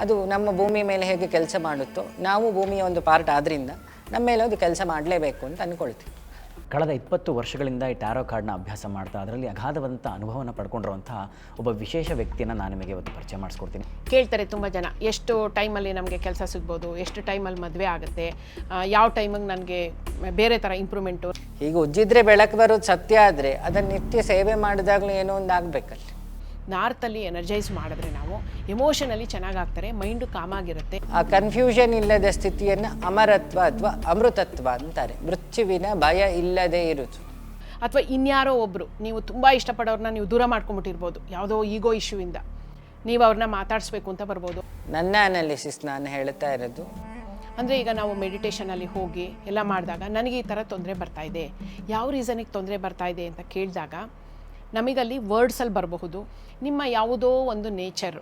ಅದು ನಮ್ಮ ಭೂಮಿ ಮೇಲೆ ಹೇಗೆ ಕೆಲಸ ಮಾಡುತ್ತೋ ನಾವು ಭೂಮಿಯ ಒಂದು ಪಾರ್ಟ್ ಆದ್ದರಿಂದ ನಮ್ಮ ಮೇಲೆ ಅದು ಕೆಲಸ ಮಾಡಲೇಬೇಕು ಅಂತ ಅಂದ್ಕೊಳ್ತೀವಿ ಕಳೆದ ಇಪ್ಪತ್ತು ವರ್ಷಗಳಿಂದ ಈ ಟ್ಯಾರೋ ಕಾರ್ಡ್ನ ಅಭ್ಯಾಸ ಮಾಡ್ತಾ ಅದರಲ್ಲಿ ಅಗಾಧವಂತ ಅನುಭವನ ಪಡ್ಕೊಂಡಿರುವಂತಹ ಒಬ್ಬ ವಿಶೇಷ ವ್ಯಕ್ತಿಯನ್ನು ನಾನು ನಿಮಗೆ ಇವತ್ತು ಪರಿಚಯ ಮಾಡಿಸ್ಕೊಡ್ತೀನಿ. ಕೇಳ್ತಾರೆ ತುಂಬ ಜನ. ಎಷ್ಟು ಟೈಮಲ್ಲಿ ನಮಗೆ ಕೆಲಸ ಸಿಗ್ಬೋದು ಎಷ್ಟು ಟೈಮಲ್ಲಿ ಮದುವೆ ಆಗುತ್ತೆ ಯಾವ ಟೈಮಿಗೆ ನನಗೆ ಬೇರೆ ಥರ ಇಂಪ್ರೂವ್ಮೆಂಟು ಈಗ ಉಜ್ಜಿದ್ರೆ ಬೆಳಕು ಬರೋದು ಸತ್ಯ ಆದರೆ ಅದನ್ನು ನಿತ್ಯ ಸೇವೆ ಮಾಡಿದಾಗಲೂ ಏನೋ ಒಂದು ಆಗಬೇಕಲ್ಲ ನಾರ್ತಲ್ಲಿ ಎನರ್ಜೈಸ್ ಮಾಡಿದ್ರೆ ನಾವು ಎಮೋಷನಲಿ ಚೆನ್ನಾಗಾಗ್ತಾರೆ ಮೈಂಡು ಕಾಮಾಗಿರುತ್ತೆ ಆ ಕನ್ಫ್ಯೂಷನ್ ಇಲ್ಲದ ಸ್ಥಿತಿಯನ್ನು ಅಮರತ್ವ ಅಥವಾ ಅಮೃತತ್ವ ಅಂತಾರೆ. ಮೃತ್ಯುವಿನ ಭಯ ಇಲ್ಲದೆ ಇರುತ್ತೆ ಅಥವಾ ಇನ್ಯಾರೋ ಒಬ್ಬರು ನೀವು ತುಂಬ ಇಷ್ಟಪಡೋರನ್ನ ನೀವು ದೂರ ಮಾಡ್ಕೊಂಬಿಟ್ಟಿರ್ಬೋದು ಯಾವುದೋ ಈಗೋ ಇಶ್ಯೂವಿಂದ. ನೀವು ಅವ್ರನ್ನ ಮಾತಾಡಿಸ್ಬೇಕು ಅಂತ ಬರ್ಬೋದು. ನನ್ನ ಅನಾಲಿಸಿಸ್ ನಾನು ಹೇಳ್ತಾ ಇರೋದು. ಅಂದರೆ ಈಗ ನಾವು ಮೆಡಿಟೇಷನಲ್ಲಿ ಹೋಗಿ ಎಲ್ಲ ಮಾಡಿದಾಗ ನನಗೆ ಈ ಥರ ತೊಂದರೆ ಬರ್ತಾ ಇದೆ. ಯಾವ ರೀಸನಿಗೆ ತೊಂದರೆ ಬರ್ತಾ ಇದೆ ಅಂತ ಕೇಳಿದಾಗ ನಮಗಲ್ಲಿ ವರ್ಡ್ಸಲ್ಲಿ ಬರಬಹುದು. ನಿಮ್ಮ ಯಾವುದೋ ಒಂದು ನೇಚರ್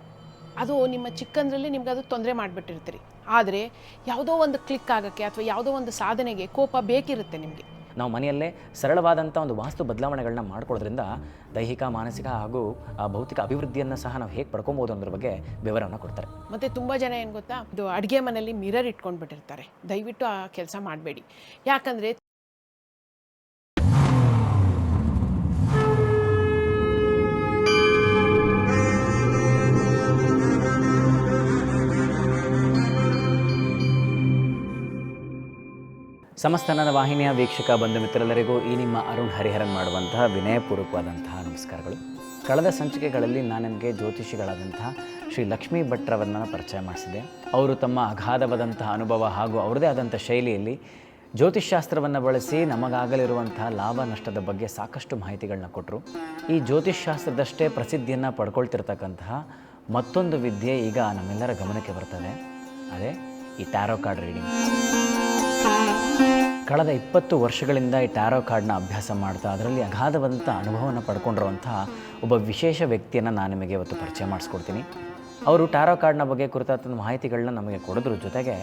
ಅದು ನಿಮ್ಮ ಚಿಕ್ಕಂದ್ರಲ್ಲಿ ನಿಮ್ಗೆ ಅದು ತೊಂದರೆ ಮಾಡಿಬಿಟ್ಟಿರ್ತೀರಿ. ಆದರೆ ಯಾವುದೋ ಒಂದು ಕ್ಲಿಕ್ ಆಗೋಕ್ಕೆ ಅಥವಾ ಯಾವುದೋ ಒಂದು ಸಾಧನೆಗೆ ಕೋಪ ಬೇಕಿರುತ್ತೆ ನಿಮಗೆ. ನಾವು ಮನೆಯಲ್ಲೇ ಸರಳವಾದಂಥ ಒಂದು ವಾಸ್ತು ಬದಲಾವಣೆಗಳನ್ನ ಮಾಡ್ಕೊಳ್ಳೋದ್ರಿಂದ ದೈಹಿಕ ಮಾನಸಿಕ ಹಾಗೂ ಭೌತಿಕ ಅಭಿವೃದ್ಧಿಯನ್ನು ಸಹ ನಾವು ಹೇಗೆ ಪಡ್ಕೊಬೋದು ಅನ್ನೋದ್ರ ಬಗ್ಗೆ ವಿವರವನ್ನು ಕೊಡ್ತಾರೆ. ಮತ್ತು ತುಂಬ ಜನ ಏನು ಗೊತ್ತಾ ಇದು ಅಡುಗೆ ಮನೆಯಲ್ಲಿ ಮಿರರ್ ಇಟ್ಕೊಂಡು ಬಿಟ್ಟಿರ್ತಾರೆ ದಯವಿಟ್ಟು ಆ ಕೆಲಸ ಮಾಡಬೇಡಿ. ಯಾಕಂದರೆ ಸಮಸ್ತನದ ವಾಹಿನಿಯ ವೀಕ್ಷಕ ಬಂಧು ಮಿತ್ರರೆಲ್ಲರಿಗೂ ಈ ನಿಮ್ಮ ಅರುಣ್ ಹರಿಹರನ್ ಮಾಡುವಂತಹ ವಿನಯಪೂರ್ವಕವಾದಂತಹ ನಮಸ್ಕಾರಗಳು. ಕಳೆದ ಸಂಚಿಕೆಗಳಲ್ಲಿ ನಾನು ನಿಮಗೆ ಜ್ಯೋತಿಷಿಗಳಾದಂತಹ ಶ್ರೀ ಲಕ್ಷ್ಮೀ ಭಟ್ರವರನ್ನ ಪರಿಚಯ ಮಾಡಿಸಿದೆ. ಅವರು ತಮ್ಮ ಅಗಾಧವಾದಂತಹ ಅನುಭವ ಹಾಗೂ ಅವರದೇ ಆದಂಥ ಶೈಲಿಯಲ್ಲಿ ಜ್ಯೋತಿಷ್ಶಾಸ್ತ್ರವನ್ನು ಬಳಸಿ ನಮಗಾಗಲಿರುವಂತಹ ಲಾಭ ನಷ್ಟದ ಬಗ್ಗೆ ಸಾಕಷ್ಟು ಮಾಹಿತಿಗಳನ್ನ ಕೊಟ್ಟರು ಈ ಜ್ಯೋತಿಷ್ಶಾಸ್ತ್ರದಷ್ಟೇ ಪ್ರಸಿದ್ಧಿಯನ್ನು ಪಡ್ಕೊಳ್ತಿರ್ತಕ್ಕಂತಹ ಮತ್ತೊಂದು ವಿದ್ಯೆ ಈಗ ನಮ್ಮೆಲ್ಲರ ಗಮನಕ್ಕೆ ಬರ್ತದೆ. ಅದೇ ಈ ಟ್ಯಾರೋ ಕಾರ್ಡ್ ರೀಡಿಂಗ್. ಕಳೆದ ಇಪ್ಪತ್ತು ವರ್ಷಗಳಿಂದ ಈ ಟ್ಯಾರೋ ಕಾರ್ಡ್ನ ಅಭ್ಯಾಸ ಮಾಡ್ತಾ, ಅದರಲ್ಲಿ ಅಗಾಧವಾದಂಥ ಅನುಭವವನ್ನು ಪಡ್ಕೊಂಡಿರುವಂಥ ಒಬ್ಬ ವಿಶೇಷ ವ್ಯಕ್ತಿಯನ್ನು ನಾನು ನಿಮಗೆ ಇವತ್ತು ಪರಿಚಯ ಮಾಡಿಸ್ಕೊಡ್ತೀನಿ. ಅವರು ಟ್ಯಾರೋ ಕಾರ್ಡ್ನ ಬಗ್ಗೆ ಕುರಿತಾದ ಮಾಹಿತಿಗಳನ್ನ ನಮಗೆ ಕೊಡೋದ್ರ ಜೊತೆಗೆ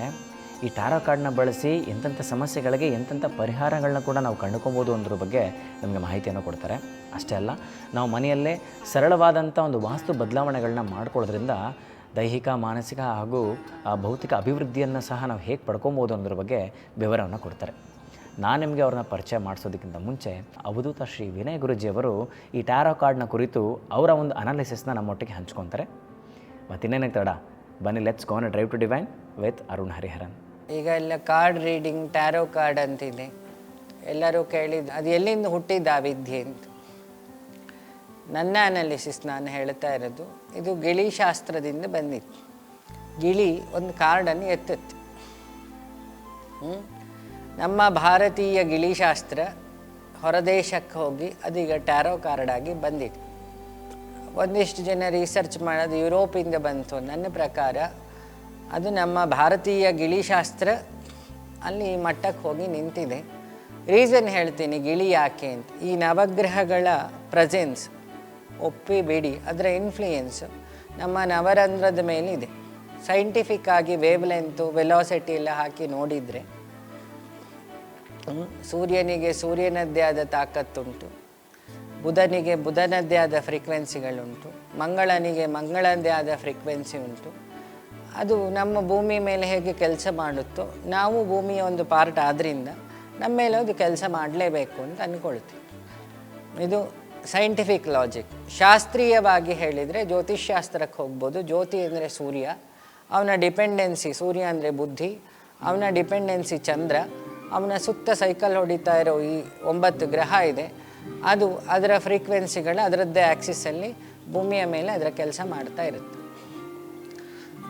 ಈ ಟ್ಯಾರೋ ಕಾರ್ಡ್ನ ಬಳಸಿ ಎಂತೆಂಥ ಸಮಸ್ಯೆಗಳಿಗೆ ಎಂತೆಂಥ ಪರಿಹಾರಗಳನ್ನ ಕೂಡ ನಾವು ಕಂಡುಕೊಬೋದು ಅನ್ನೋದ್ರ ಬಗ್ಗೆ ನಮಗೆ ಮಾಹಿತಿಯನ್ನು ಕೊಡ್ತಾರೆ. ಅಷ್ಟೇ ಅಲ್ಲ, ನಾವು ಮನೆಯಲ್ಲೇ ಸರಳವಾದಂಥ ಒಂದು ವಾಸ್ತು ಬದಲಾವಣೆಗಳನ್ನ ಮಾಡ್ಕೊಳ್ಳೋದ್ರಿಂದ ದೈಹಿಕ, ಮಾನಸಿಕ ಹಾಗೂ ಭೌತಿಕ ಅಭಿವೃದ್ಧಿಯನ್ನು ಸಹ ನಾವು ಹೇಗೆ ಪಡ್ಕೊಬೋದು ಅನ್ನೋದ್ರ ಬಗ್ಗೆ ವಿವರವನ್ನು ಕೊಡ್ತಾರೆ. ನಾನು ನಿಮಗೆ ಅವ್ರನ್ನ ಪರಿಚಯ ಮಾಡಿಸೋದಕ್ಕಿಂತ ಮುಂಚೆ ಅವಧೂತ ಶ್ರೀ ವಿನಯ್ ಗುರುಜಿಯವರು ಈ ಟ್ಯಾರೋ ಕಾರ್ಡ್ನ ಕುರಿತು ಅವರ ಒಂದು ಅನಾಲಿಸಿಸ್ನ ನಮ್ಮೊಟ್ಟಿಗೆ ಹಂಚ್ಕೊತಾರೆ. ಮತ್ತಿನ್ನೇನೇ ತಡ ಬನ್ನಿ let's go on drive to divine with Arun Hariharan. ಈಗ ಎಲ್ಲ ಕಾರ್ಡ್ ರೀಡಿಂಗ್ ಟ್ಯಾರೋ ಕಾರ್ಡ್ ಅಂತಿದೆ. ಎಲ್ಲರೂ ಕೇಳಿದ್ದು ಅದು ಎಲ್ಲಿಂದ ಹುಟ್ಟಿದ ಆ ವಿದ್ಯೆ ಅಂತ. ನನ್ನ ಅನಾಲಿಸಿಸ್ ನಾನು ಹೇಳ್ತಾ ಇರೋದು, ಇದು ಗಿಳಿ ಶಾಸ್ತ್ರದಿಂದ ಬಂದಿತ್ತು. ಗಿಳಿ ಒಂದು ಕಾರ್ಡನ್ನು ಎತ್ತುತ್ತೆ. ಹ್ಮ್? ನಮ್ಮ ಭಾರತೀಯ ಗಿಳಿಶಾಸ್ತ್ರ ಹೊರದೇಶಕ್ಕೆ ಹೋಗಿ ಅದೀಗ ಟ್ಯಾರೋ ಕಾರ್ಡ್ ಆಗಿ ಬಂದಿದೆ. ಒಂದಿಷ್ಟು ಜನ ರಿಸರ್ಚ್ ಮಾಡೋದು ಯುರೋಪಿಂದ ಬಂತು. ನನ್ನ ಪ್ರಕಾರ ಅದು ನಮ್ಮ ಭಾರತೀಯ ಗಿಳಿಶಾಸ್ತ್ರ ಅಲ್ಲಿ ಮಟ್ಟಕ್ಕೆ ಹೋಗಿ ನಿಂತಿದೆ. ರೀಸನ್ ಹೇಳ್ತೀನಿ ಗಿಳಿ ಯಾಕೆ ಅಂತ. ಈ ನವಗ್ರಹಗಳ ಪ್ರೆಸೆನ್ಸ್ ಒಪ್ಪಿ ಬಿಡಿ. ಅದರ ಇನ್ಫ್ಲೂಯೆನ್ಸ್ ನಮ್ಮ ನವರಂಧ್ರದ ಮೇಲಿದೆ. ಸೈಂಟಿಫಿಕ್ ಆಗಿ ವೇವ್ ಲೆಂತು ವೆಲಾಸಿಟಿ ಎಲ್ಲ ಹಾಕಿ ನೋಡಿದರೆ. ಸೂರ್ಯನಿಗೆ ಸೂರ್ಯನದ್ದೇ ಆದ ತಾಕತ್ತುಂಟು. ಬುಧನಿಗೆ ಬುಧನದ್ದೇ ಆದ ಫ್ರೀಕ್ವೆನ್ಸಿಗಳುಂಟು ಮಂಗಳನಿಗೆ ಮಂಗಳದ್ದೇ ಆದ ಫ್ರೀಕ್ವೆನ್ಸಿ ಉಂಟು ಅದು ನಮ್ಮ ಭೂಮಿ ಮೇಲೆ ಹೇಗೆ ಕೆಲಸ ಮಾಡುತ್ತೋ, ನಾವು ಭೂಮಿಯ ಒಂದು ಪಾರ್ಟ್ ಆದ್ದರಿಂದ ನಮ್ಮ ಮೇಲೆ ಅದು ಕೆಲಸ ಮಾಡಲೇಬೇಕು ಅಂತ ಅಂದ್ಕೊಳ್ತೀವಿ ಇದು ಸೈಂಟಿಫಿಕ್ ಲಾಜಿಕ್ ಶಾಸ್ತ್ರೀಯವಾಗಿ ಹೇಳಿದರೆ ಜ್ಯೋತಿಷ್ಶಾಸ್ತ್ರಕ್ಕೆ ಹೋಗ್ಬೋದು. ಜ್ಯೋತಿ ಅಂದರೆ ಸೂರ್ಯ, ಅವನ ಡಿಪೆಂಡೆನ್ಸಿ ಸೂರ್ಯ ಅಂದರೆ ಬುದ್ಧಿ, ಅವನ ಡಿಪೆಂಡೆನ್ಸಿ ಚಂದ್ರ ಅವನ ಸುತ್ತ ಸೈಕಲ್ ಹೊಡಿತಾ ಇರೋ ಈ ಒಂಬತ್ತು ಗ್ರಹ ಇದೆ. ಅದು ಅದರ ಫ್ರೀಕ್ವೆನ್ಸಿಗಳು ಅದರದ್ದೇ ಆ್ಯಕ್ಸಿಸಲ್ಲಿ ಭೂಮಿಯ ಮೇಲೆ ಅದರ ಕೆಲಸ ಮಾಡ್ತಾ ಇರುತ್ತೆ.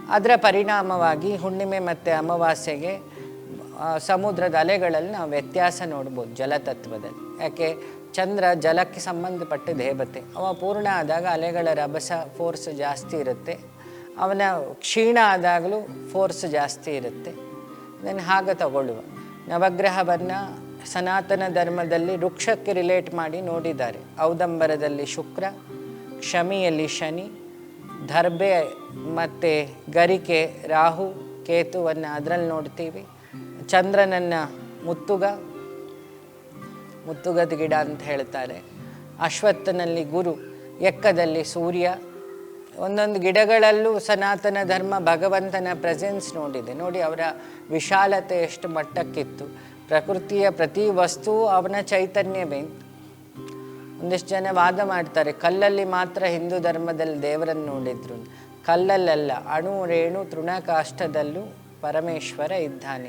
ಅದರ ಪರಿಣಾಮವಾಗಿ ಹುಣ್ಣಿಮೆ ಮತ್ತು ಅಮಾವಾಸ್ಯೆಗೆ ಸಮುದ್ರದ ಅಲೆಗಳಲ್ಲಿ ನಾವು ವ್ಯತ್ಯಾಸ ನೋಡ್ಬೋದು ಜಲತತ್ವದಲ್ಲಿ. ಯಾಕೆ? ಚಂದ್ರ ಜಲಕ್ಕೆ ಸಂಬಂಧಪಟ್ಟ ದೇವತೆ. ಅವ ಪೂರ್ಣ ಆದಾಗ ಅಲೆಗಳ ರಭಸ ಫೋರ್ಸ್ ಜಾಸ್ತಿ ಇರುತ್ತೆ. ಅವನ ಕ್ಷೀಣ ಆದಾಗಲೂ ಫೋರ್ಸ್ ಜಾಸ್ತಿ ಇರುತ್ತೆ. ನಾನು ಹಾಗೆ ತಗೊಳ್ಳುವ. ನವಗ್ರಹವನ್ನು ಸನಾತನ ಧರ್ಮದಲ್ಲಿ ವೃಕ್ಷಕ್ಕೆ ರಿಲೇಟ್ ಮಾಡಿ ನೋಡಿದ್ದಾರೆ. ಔದಂಬರದಲ್ಲಿ ಶುಕ್ರ ಕ್ಷಮಿಯಲ್ಲಿ ಶನಿ, ದರ್ಬೆ ಮತ್ತು ಗರಿಕೆ, ರಾಹು, ಕೇತುವನ್ನು ಅದರಲ್ಲಿ ನೋಡ್ತೀವಿ. ಚಂದ್ರನನ್ನು ಮುತ್ತುಗ, ಮುತ್ತುಗದ ಗಿಡ ಅಂತ ಹೇಳ್ತಾರೆ. ಅಶ್ವತ್ಥನಲ್ಲಿ ಗುರು, ಎಕ್ಕದಲ್ಲಿ ಸೂರ್ಯ ಒಂದೊಂದು ಗಿಡಗಳಲ್ಲೂ ಸನಾತನ ಧರ್ಮ ಭಗವಂತನ ಪ್ರೆಸೆನ್ಸ್ ನೋಡಿದೆ. ನೋಡಿ ಅವರ ವಿಶಾಲತೆ ಎಷ್ಟು ಮಟ್ಟಕ್ಕಿತ್ತು. ಪ್ರಕೃತಿಯ ಪ್ರತಿ ವಸ್ತು ಅವನ ಚೈತನ್ಯವೇ. ಒಂದಿಷ್ಟು ಜನ ವಾದ ಮಾಡ್ತಾರೆ, ಕಲ್ಲಲ್ಲಿ ಮಾತ್ರ ಹಿಂದೂ ಧರ್ಮದಲ್ಲಿ ದೇವರನ್ನು ನೋಡಿದ್ರು. ಕಲ್ಲಲ್ಲಲ್ಲ, ಅಣು, ರೇಣು ತೃಣಕಾಷ್ಟದಲ್ಲೂ ಪರಮೇಶ್ವರ ಇದ್ದಾನೆ.